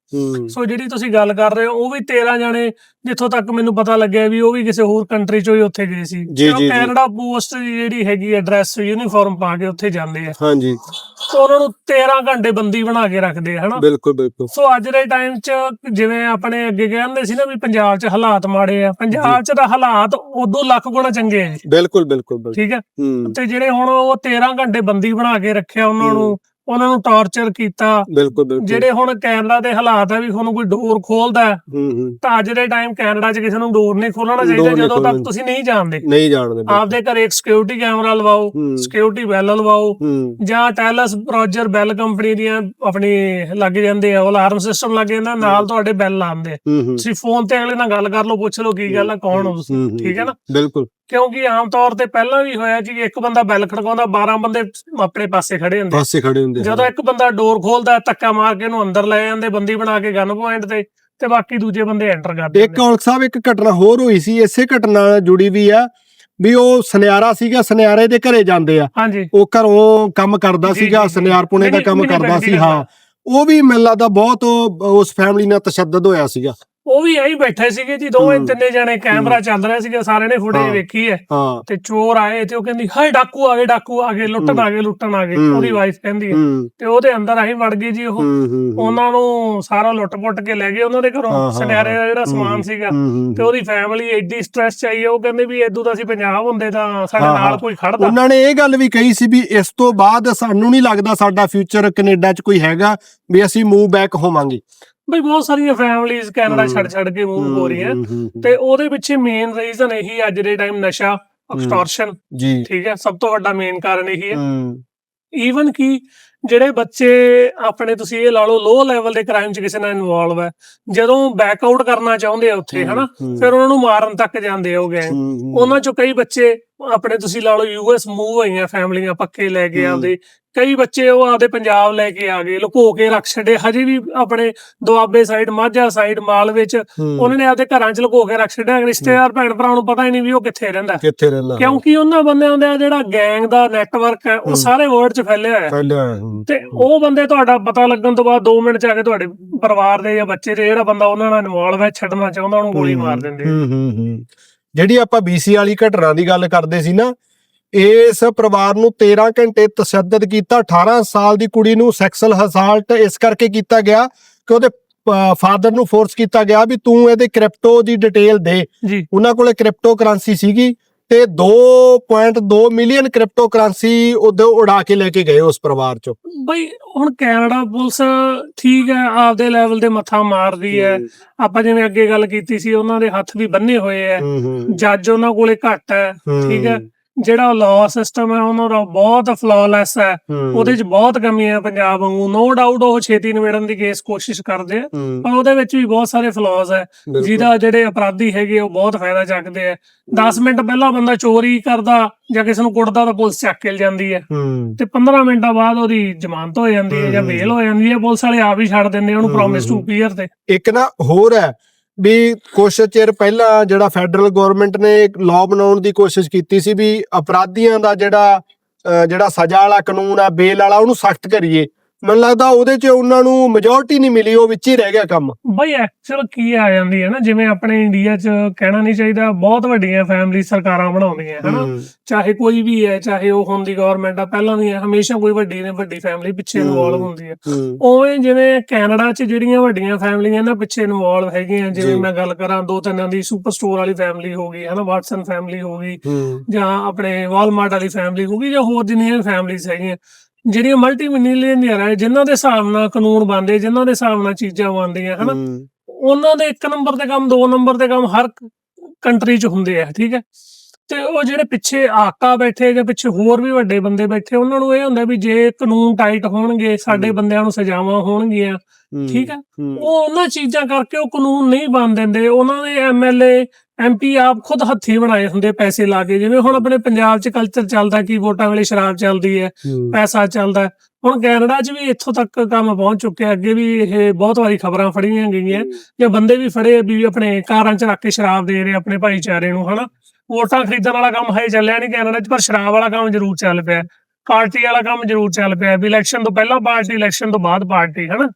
Speaker 1: ਸੋ ਜਿਹੜੀ ਤੁਸੀਂ ਗੱਲ ਕਰ ਰਹੇ ਹੋ ਉਹ ਵੀ 13 ਜਾਣੇ ਜਿੱਥੋਂ ਤੱਕ ਮੈਨੂੰ ਪਤਾ ਲੱਗਿਆ ਵੀ ਉਹ ਵੀ ਕਿਸੇ ਹੋਰ ਕੰਟਰੀ 'ਚੋਂ ਹੀ ਉੱਥੇ ਗਏ ਸੀ। ਤੇ। ਕੈਨੇਡਾ ਪੋਸਟ ਦੀ ਜਿਹੜੀ ਹੈਗੀ ਹੈ ਡਰੈਸ ਯੂਨੀਫਾਰਮ ਪਾ ਕੇ ਉੱਥੇ ਜਾਂਦੇ ਆ।
Speaker 2: ਹਾਂਜੀ।
Speaker 1: ਸੋ ਉਹਨਾਂ ਨੂੰ 13 ਘੰਟੇ ਬੰਦੀ ਬਣਾ ਕੇ ਰੱਖਦੇ ਆ ਹਨਾ?
Speaker 2: ਬਿਲਕੁਲ ਬਿਲਕੁਲ।
Speaker 1: ਸੋ ਅੱਜ ਦੇ ਟਾਈਮ 'ਚ ਜਿਵੇਂ ਆਪਣੇ ਅੱਗੇ ਕਹਿੰਦੇ ਸੀ ਨਾ ਵੀ ਪੰਜਾਬ 'ਚ ਹਾਲਾਤ ਮਾੜੇ ਆ ਪੰਜਾਬ 'ਚ ਤਾਂ ਹਾਲਾਤ ਉਦੋਂ ਲੱਖ ਗੁਣਾ ਚੰਗੇ ਆ
Speaker 2: ਬਿਲਕੁਲ ਬਿਲਕੁਲ।
Speaker 1: ਠੀਕ ਹੂੰ? ਤੇ ਜਿਹੜੇ ਹੁਣ ਉਹ 13 ਘੰਟੇ ਬੰਦੀ ਬਣਾ ਕੇ ਰੱਖਿਆ ਉਹਨਾਂ ਨੂੰ ਉਹਨਾਂ ਨੂੰ ਟਾਰਚਰ ਕੀਤਾ।
Speaker 2: ਬਿਲਕੁਲ ਬਿਲਕੁਲ।
Speaker 1: ਜਿਹੜੇ ਹੁਣ ਕੈਨੇਡਾ ਦੇ ਹਾਲਾਤ ਆ ਵੀ ਤੁਹਾਨੂੰ ਕੋਈ ਡੋਰ ਖੋਲਦਾ ਹੈ,
Speaker 2: ਹੂੰ ਹੂੰ।
Speaker 1: ਤਾਂ ਅੱਜ ਦੇ ਟਾਈਮ ਕੈਨੇਡਾ 'ਚ ਕਿਸੇ ਨੂੰ ਡੋਰ ਨਹੀਂ ਖੋਲਣਾ ਚਾਹੀਦਾ ਜਦੋਂ ਤੱਕ। ਤੁਸੀਂ ਨਹੀਂ ਜਾਣਦੇ।
Speaker 2: ਨਹੀਂ ਜਾਣਦੇ।
Speaker 1: ਆਪਦੇ ਘਰੇ ਇੱਕ ਸਿਕਿਉਰਿਟੀ ਕੈਮਰਾ ਲਵਾਓ ਸਿਕਿਉਰਿਟੀ ਬੈਲ ਲਵਾਓ ਜਾਂ ਟੈਲਸ ਰੋਜਰ ਬੈਲ ਕੰਪਨੀ ਦੀਆਂ ਆਪਣੀ ਲੱਗ ਜਾਂਦੇ ਆ ਅਲਾਰਮ ਸਿਸਟਮ ਲੱਗ ਜਾਂਦਾ ਨਾਲ ਤੁਹਾਡੇ ਬੈਲ ਲਾਉਂਦੇ ਤੁਸੀਂ ਫੋਨ ਤੇ ਅਗਲੇ ਨਾਲ ਗੱਲ ਕਰ ਲਓ ਪੁੱਛ ਲਓ ਕੀ ਗੱਲ ਆ ਕੌਣ ਹੋ ਤੁਸੀਂ ਠੀਕ ਹੈ। ਨਾ?
Speaker 2: ਬਿਲਕੁਲ।
Speaker 1: ਕਿਉਂਕਿ ਆਮ ਤੌਰ ਤੇ ਪਹਿਲਾਂ ਵੀ ਹੋਇਆ ਕਿ ਇੱਕ ਬੰਦਾ ਬੈਲ ਖੜਕਾਉਂਦਾ 12 ਬੰਦੇ ਆਪਣੇ ਪਾਸੇ ਖੜੇ ਹੁੰਦੇ।
Speaker 2: ਪਾਸੇ ਖੜੇ ਹੁੰਦੇ
Speaker 1: ਜਦੋਂ ਇੱਕ ਬੰਦਾ ਡੋਰ ਖੋਲਦਾ ਧੱਕਾ ਮਾਰ ਕੇ ਉਹਨੂੰ ਅੰਦਰ ਲੈ ਜਾਂਦੇ ਬੰਦੀ ਬਣਾ ਕੇ ਗਨ ਪੁਆਇੰਟ ਤੇ ਤੇ ਬਾਕੀ ਦੂਜੇ ਬੰਦੇ ਐਂਟਰ ਕਰ
Speaker 2: ਇੱਕ ਔਲਖ ਸਾਹਿਬ ਇੱਕ ਘਟਨਾ ਹੋਰ ਹੋਈ ਸੀ ਇਸੇ ਘਟਨਾ ਨਾਲ ਜੁੜੀ ਵੀ ਆ ਵੀ ਉਹ ਸੁਨਿਆਰਾ ਸੀਗਾ ਸੁਨਿਆਰੇ ਦੇ ਘਰੇ ਜਾਂਦੇ ਆ। ਉਹ ਘਰੋਂ ਕੰਮ ਕਰਦਾ
Speaker 1: ਜੀ,
Speaker 2: ਸੀਗਾ
Speaker 1: ਜੀ, ਜੀ।
Speaker 2: ਸੁਨਿਆਰਪੁਣੇ ਦਾ ਕੰਮ ਕਰਦਾ ਸੀ ਹਾਂ ਉਹ ਵੀ ਮੈਨੂੰ ਲੱਗਦਾ ਬਹੁਤ ਉਸ ਫੈਮਿਲੀ ਨਾਲ ਤਸ਼ੱਦਦ ਹੋਇਆ ਸੀਗਾ।
Speaker 1: ਉਹ ਵੀ ਐਂ ਬੈਠੇ ਸੀਗੇ ਜੀ ਦੋਵੇਂ। ਤਿੰਨੇ ਜਣੇ ਕੈਮਰਾ ਚੱਲ ਰਿਹਾ ਸੀਗਾ ਸਾਰਿਆਂ ਨੇ ਫੁਟੇਜ। ਵੇਖੀ ਹੈ
Speaker 2: ਹਾਂ
Speaker 1: ਤੇ ਚੋਰ ਆਏ ਤੇ ਉਹ ਕਹਿੰਦੀ ਹਾਏ ਡਾਕੂ ਆ ਗਏ ਡਾਕੂ ਆ ਗਏ ਲੁੱਟਣ। ਆ ਗਏ ਲੁੱਟਣ ਆ ਗਏ। ਉਹਦੀ ਵਾਈਫ ਕਹਿੰਦੀ ਹੈ ਤੇ ਉਹਦੇ ਅੰਦਰ ਆਹੀ ਵੜ ਗਏ ਜੀ ਉਹ। ਉਹਨਾਂ ਨੂੰ ਸਾਰਾ ਲੁੱਟ-ਪੁੱਟ ਕੇ ਲੈ ਗਏ ਉਹਨਾਂ ਦੇ ਘਰੋਂ ਸੁਨਿਆਰੇ ਦਾ ਜਿਹੜਾ ਸਮਾਨ ਸੀਗਾ ਤੇ ਉਹਦੀ ਫੈਮਿਲੀ ਐਡੀ ਸਟ੍ਰੈਸ ਚ ਆਈ ਹੈ ਉਹ ਕਹਿੰਦੇ ਵੀ ਇਦੋਂ ਤਾਂ ਅਸੀਂ ਪੰਜਾਬ ਹੁੰਦੇ ਤਾਂ ਸਾਡੇ। ਨਾਲ ਕੋਈ ਖੜਦਾ
Speaker 2: ਉਹਨਾਂ ਨੇ ਇਹ ਗੱਲ ਵੀ ਕਹੀ ਸੀ ਵੀ ਇਸ ਤੋਂ ਬਾਅਦ ਸਾਨੂੰ ਨਹੀਂ ਲੱਗਦਾ ਸਾਡਾ ਫਿਊਚਰ ਕੈਨੇਡਾ 'ਚ ਕੋਈ ਹੈਗਾ ਵੀ ਅਸੀਂ ਮੂਵ ਬੈਕ ਹੋਵਾਂਗੇ
Speaker 1: ਬਈ ਬਹੁਤ ਸਾਰੀਆਂ ਫੈਮਿਲੀਆਂ ਕੈਨੇਡਾ। ਛੱਡ ਛੱਡ ਕੇ ਮੂਵ ਹੋ ਰਹੀਆਂ। ਤੇ ਉਹਦੇ ਪਿੱਛੇ ਮੇਨ ਰੀਜ਼ਨ ਇਹੀ ਅੱਜ ਦੇ ਟਾਈਮ ਨਸ਼ਾ ਐਕਸਟੋਰਸ਼ਨ
Speaker 2: ਜੀ
Speaker 1: ਠੀਕ ਹੈ ਸਭ ਤੋਂ ਵੱਡਾ ਮੇਨ ਕਾਰਨ ਇਹੀ ਹੈ ਈਵਨ ਕਿ ਜਿਹੜੇ ਬੱਚੇ ਆਪਣੇ ਤੁਸੀਂ ਇਹ ਲਾ ਲਓ ਲੋ ਲੈਵਲ ਦੇ ਕ੍ਰਾਈਮ 'ਚ ਕਿਸੇ ਨਾਲ ਇਨਵੋਲਵ ਹੈ ਜਦੋਂ ਬੈਕ ਆਊਟ ਕਰਨਾ ਚਾਹੁੰਦੇ ਆ ਉੱਥੇ ਹਨਾ ਫਿਰ ਉਹਨਾਂ ਨੂੰ ਮਾਰਨ ਤੱਕ ਜਾਂਦੇ ਹੋ ਗਏ। ਉਹਨਾਂ ਚੋਂ ਕਈ ਬੱਚੇ ਆਪਣੇ ਤੁਸੀਂ ਲਾ ਲਓ ਯੂਐਸ ਮੂਵ ਹੋਈਆਂ ਫੈਮਲੀਆਂ ਪੱਕੇ ਲੈ ਕੇ। ਆਉਂਦੇ ਕਈ ਬੱਚੇ ਉਹ ਆਪਦੇ ਪੰਜਾਬ ਲੈ ਕੇ ਆ ਗਏ ਲੁਕੋ ਕੇ ਰੱਖ ਛੱਡੇ ਹਜੇ ਵੀ ਆਪਣੇ ਦੁਆਬੇ ਸਾਈਡ ਮਾਝਾ ਸਾਈਡ ਮਾਲ ਵਿੱਚ
Speaker 2: ਹੂੰ।
Speaker 1: ਉਹਨਾਂ ਨੇ ਆਪਦੇ ਘਰਾਂ 'ਚ ਲੁਕੋ ਕੇ ਰੱਖ ਛੱਡਿਆ ਰਿਸ਼ਤੇਦਾਰ ਭੈਣ ਭਰਾ ਨੂੰ ਪਤਾ ਹੀ ਨਹੀਂ ਵੀ ਉਹ ਕਿੱਥੇ ਰਹਿੰਦਾ
Speaker 2: ਕਿੱਥੇ ਰਹਿੰਦਾ
Speaker 1: ਕਿਉਂਕਿ ਉਹਨਾਂ ਬੰਦਿਆਂ ਦਾ ਜਿਹੜਾ ਗੈਂਗ ਦਾ ਨੈਟਵਰਕ ਹੈ ਉਹ। ਸਾਰੇ ਵਰਲਡ 'ਚ ਫੈਲਿਆ ਹੋਇਆ ਹੂੰ। ਤੇ ਉਹ ਬੰਦੇ ਤੁਹਾਡਾ ਪਤਾ ਲੱਗਣ ਤੋਂ ਬਾਅਦ 2 ਮਿੰਟ ਚ ਆ ਕੇ ਤੁਹਾਡੇ ਪਰਿਵਾਰ ਦੇ ਜਾਂ ਬੱਚੇ ਦੇ ਜਿਹੜਾ ਬੰਦਾ ਉਹਨਾਂ ਨਾਲ ਇਨਵੋਲਵ ਹੈ ਛੱਡਣਾ ਚਾਹੁੰਦਾ ਉਹਨੂੰ ਗੋਲੀ ਮਾਰ ਦਿੰਦੇ।
Speaker 2: ਹੂੰ ਹੂੰ ਹੂੰ ਜਿਹੜੀ ਆਪਾਂ BC ਵਾਲੀ ਘਟਨਾ ਦੀ ਗੱਲ ਕਰਦੇ ਸੀ ਨਾ ਇਸ ਪਰਿਵਾਰ ਨੂੰ 13 ਘੰਟੇ ਤਸ਼ੱਦਦ ਕੀਤਾ 18 ਸਾਲ ਦੀ ਕੁੜੀ ਨੂੰ ਸੈਕਸੁਅਲ ਹਸਾਲਟ ਇਸ ਕਰਕੇ ਕੀਤਾ ਗਿਆ ਕਿ ਉਹਦੇ ਫਾਦਰ ਨੂੰ ਫੋਰਸ ਕੀਤਾ ਗਿਆ ਵੀ ਤੂੰ ਇਹਦੇ ਕ੍ਰਿਪਟੋ ਦੀ ਡਿਟੇਲ ਦੇ। ਉਹਨਾਂ ਕੋਲੇ ਕ੍ਰਿਪਟੋ ਕਰੰਸੀ ਸੀਗੀ ਤੇ 2.2 ਮਿਲੀਅਨ ਕ੍ਰਿਪਟੋ ਕਰੰਸੀ ਉਹਦੇ ਉਡਾ ਕੇ ਲੈ ਕੇ ਗਏ ਉਸ ਪਰਿਵਾਰ ਚੋਂ।
Speaker 1: ਬਈ ਹੁਣ ਕੈਨੇਡਾ ਪੁਲਿਸ ਠੀਕ ਹੈ ਆਪਦੇ ਲੈਵਲ ਦੇ ਮੱਥਾ ਮਾਰਦੀ ਹੈ। ਆਪਾਂ ਜਿਵੇਂ ਅੱਗੇ ਗੱਲ ਕੀਤੀ ਸੀ ਉਹਨਾਂ ਦੇ ਹੱਥ ਵੀ ਬੰਨੇ ਹੋਏ ਹੂੰ। ਜੱਜ ਉਹਨਾਂ ਕੋਲੇ ਘੱਟ ਹੈ। ਠੀਕ ਹੈ। ਜਿਹੜਾ ਲਾਅ ਸਿਸਟਮ ਹੈ ਉਹਨਾਂ ਦਾ ਬਹੁਤ ਫਲੌਲੈਸ ਹੈ। ਉਹਦੇ ਵਿੱਚ ਬਹੁਤ ਕਮੀਆਂ ਹੈ ਪੰਜਾਬ ਵਾਂਗੂ। ਨੋ ਡਾਊਟ ਉਹ ਛੇਤੀ ਨਿਬੇੜਨ ਦੀ ਕੇਸ ਕੋਸ਼ਿਸ਼ ਕਰਦੇ ਆ। ਪਰ ਉਹਦੇ ਵਿੱਚ ਵੀ ਬਹੁਤ ਸਾਰੇ ਫਲੌਜ਼ ਹੈ। ਜਿਹਦਾ ਜਿਹੜੇ ਅਪਰਾਧੀ ਹੈਗੇ ਉਹ ਬਹੁਤ ਫਾਇਦਾ ਚੱਕਦੇ ਆ। 10 ਮਿੰਟ ਪਹਿਲਾਂ ਬੰਦਾ ਚੋਰੀ ਕਰਦਾ ਜਾਂ ਕਿਸੇ ਨੂੰ ਕੁੱਟਦਾ ਤਾਂ ਪੁਲਿਸ ਚੱਕ ਕੇ ਜਾਂਦੀ ਹੈ। ਤੇ 15 ਮਿੰਟਾਂ ਬਾਅਦ ਉਹਦੀ ਜ਼ਮਾਨਤ ਹੋ ਜਾਂਦੀ ਹੈ ਜਾਂ ਬੇਲ ਹੋ ਜਾਂਦੀ ਹੈ। ਪੁਲਿਸ ਵਾਲੇ ਆਪ ਹੀ ਛੱਡ ਦਿੰਦੇ ਉਹਨੂੰ ਪ੍ਰੋਮਿਸ ਟੂ ਅਪੀਅਰ ਤੇ।
Speaker 2: ਇੱਕ ਨਾ ਹੋਰ ਹੈ ਵੀ ਕੁਛ ਚਿਰ ਪਹਿਲਾਂ ਜਿਹੜਾ ਫੈਡਰਲ ਗਵਰਨਮੈਂਟ ਨੇ ਲਾਅ ਬਣਾਉਣ ਦੀ ਕੋਸ਼ਿਸ਼ ਕੀਤੀ ਸੀ ਵੀ ਅਪਰਾਧੀਆਂ ਦਾ ਜਿਹੜਾ, ਅਹ ਜਿਹੜਾ ਸਜ਼ਾ ਵਾਲਾ ਕਾਨੂੰਨ ਆ, ਬੇਲ ਵਾਲਾ, ਉਹਨੂੰ ਸਖਤ ਕਰੀਏ। ਮੈਨੂੰ ਲੱਗਦਾ ਉਹਦੇ 'ਚ ਉਹਨਾਂ ਨੂੰ ਮੈਜੋਰਟੀ ਨਹੀਂ ਮਿਲੀ ਉਹ ਵਿੱਚ ਹੀ ਰਹਿ ਗਿਆ ਕੰਮ।
Speaker 1: ਬਈ ਐਕਚੁਅਲ ਕੀ ਆ ਜਾਂਦੀ ਹੈ ਨਾ ਜਿਵੇਂ ਆਪਣੇ ਇੰਡੀਆ 'ਚ ਕਹਿਣਾ ਨਹੀਂ ਚਾਹੀਦਾ ਬਹੁਤ ਵੱਡੀਆਂ ਫੈਮਿਲੀ ਸਰਕਾਰਾਂ ਬਣਾਉਂਦੀਆਂ
Speaker 2: ਹੂੰ,
Speaker 1: ਚਾਹੇ ਕੋਈ ਵੀ ਹੈ ਚਾਹੇ ਉਹ ਹੁਣ ਦੀ ਗਵਰਨਮੈਂਟ ਆ ਪਹਿਲਾਂ ਦੀ ਹੈ ਹਮੇਸ਼ਾ ਕੋਈ ਵੱਡੀ ਨੇ ਵੱਡੀ ਫੈਮਿਲੀ ਪਿੱਛੇ। ਇਨਵੋਲਵ ਹੁੰਦੀ ਹੈ।
Speaker 2: ਹੂੰ,
Speaker 1: ਉਵੇਂ ਜਿਵੇਂ ਕੈਨੇਡਾ 'ਚ ਜਿਹੜੀਆਂ ਵੱਡੀਆਂ ਫੈਮਲੀਆਂ ਨਾ ਪਿੱਛੇ ਇਨਵੋਲਵ ਹੈਗੀਆਂ ਜਿਵੇਂ। ਮੈਂ ਗੱਲ ਕਰਾਂ ਦੋ ਤਿੰਨਾਂ ਦੀ ਸੁਪਰ ਸਟੋਰ ਵਾਲੀ ਫੈਮਿਲੀ ਹੋ ਗਈ ਹਨਾ? ਵਾਟਸਨ ਫੈਮਿਲੀ ਹੋ ਗਈ
Speaker 2: ਹੂੰ,
Speaker 1: ਜਾਂ ਆਪਣੇ ਵਾਲਮਾਰਟ ਵਾਲੀ ਫੈਮਿਲੀ ਹੋ ਗਈ ਜਾਂ ਹੋਰ ਜਿੰਨੀਆਂ ਫੈਮਲੀਜ਼ ਹੈਗੀਆਂ ਜਿਹੜੀਆਂ ਮਲਟੀ ਮਿਲੀਅਨਰ ਹੈ ਜਿਨ੍ਹਾਂ ਦੇ ਹਿਸਾਬ ਨਾਲ ਕਾਨੂੰਨ ਬਣਦੇ ਜਿਨ੍ਹਾਂ ਦੇ ਹਿਸਾਬ ਨਾਲ ਚੀਜ਼ਾਂ ਬਣਦੀਆਂ ਹਨਾ? ਉਹਨਾਂ ਦੇ ਇੱਕ ਨੰਬਰ ਦੇ ਕੰਮ ਦੋ ਨੰਬਰ ਦੇ ਕੰਮ ਹਰ ਕੰਟਰੀ 'ਚ ਹੁੰਦੇ ਆ ਠੀਕ ਹੈ? ਤੇ ਉਹ ਜਿਹੜੇ ਪਿੱਛੇ ਆਕਾ ਬੈਠੇ ਜਾਂ ਪਿੱਛੇ ਹੋਰ ਵੀ ਵੱਡੇ ਬੰਦੇ ਬੈਠੇ ਉਹਨਾਂ ਨੂੰ ਇਹ ਹੁੰਦਾ ਵੀ ਜੇ ਕਾਨੂੰਨ ਟਾਈਟ ਹੋਣਗੇ ਸਾਡੇ। ਬੰਦਿਆਂ ਨੂੰ ਸਜ਼ਾਵਾਂ ਹੋਣਗੀਆਂ ਠੀਕ ਹੂੰ, ਉਹ ਉਹਨਾਂ ਚੀਜ਼ਾਂ ਕਰਕੇ ਉਹ ਕਾਨੂੰਨ ਨਹੀਂ ਬਣ ਦਿੰਦੇ ਉਹਨਾਂ ਦੇ ਐਮਐਲਏ ਐਮਪੀ ਆਪ ਖੁਦ ਹੱਥੀ ਬਣਾਏ ਹੁੰਦੇ ਪੈਸੇ ਲਾ ਕੇ ਜਿਵੇਂ ਹੁਣ ਆਪਣੇ ਪੰਜਾਬ 'ਚ ਕਲਚਰ ਚੱਲਦਾ ਕਿ ਵੋਟਾਂ ਵੇਲੇ ਸ਼ਰਾਬ ਚੱਲਦੀ ਹੈ
Speaker 2: ਹੂੰ,
Speaker 1: ਪੈਸਾ ਚੱਲਦਾ ਹੈ। ਹੁਣ ਕੈਨੇਡਾ 'ਚ ਵੀ ਇੱਥੋਂ ਤੱਕ ਕੰਮ ਪਹੁੰਚ ਚੁੱਕਿਆ ਅੱਗੇ ਵੀ ਇਹ ਬਹੁਤ ਵਾਰੀ ਖਬਰਾਂ ਫੜੀਆਂ ਗਈਆਂ। ਜਾਂ ਬੰਦੇ ਵੀ ਫੜੇ ਵੀ ਆਪਣੇ ਕਾਰਾਂ 'ਚ ਰੱਖ ਕੇ ਸ਼ਰਾਬ ਦੇ ਰਹੇ ਆਪਣੇ ਭਾਈਚਾਰੇ ਨੂੰ ਹਨਾ। ਵੋਟਾਂ ਖਰੀਦਣ ਵਾਲਾ ਕੰਮ ਹਜੇ ਚੱਲਿਆ ਨਹੀਂ ਕੈਨੇਡਾ 'ਚ ਪਰ ਸ਼ਰਾਬ ਵਾਲਾ ਕੰਮ ਜ਼ਰੂਰ ਚੱਲ ਪਿਆ। ਪਾਰਟੀ ਵਾਲਾ ਕੰਮ ਜ਼ਰੂਰ ਚੱਲ ਪਿਆ ਵੀ ਇਲੈਕਸ਼ਨ ਤੋਂ ਪਹਿਲਾਂ ਪਾਰਟੀ ਇਲੈਕਸ਼ਨ ਤੋਂ ਬਾਅਦ ਪਾਰਟੀ ਹਨਾ।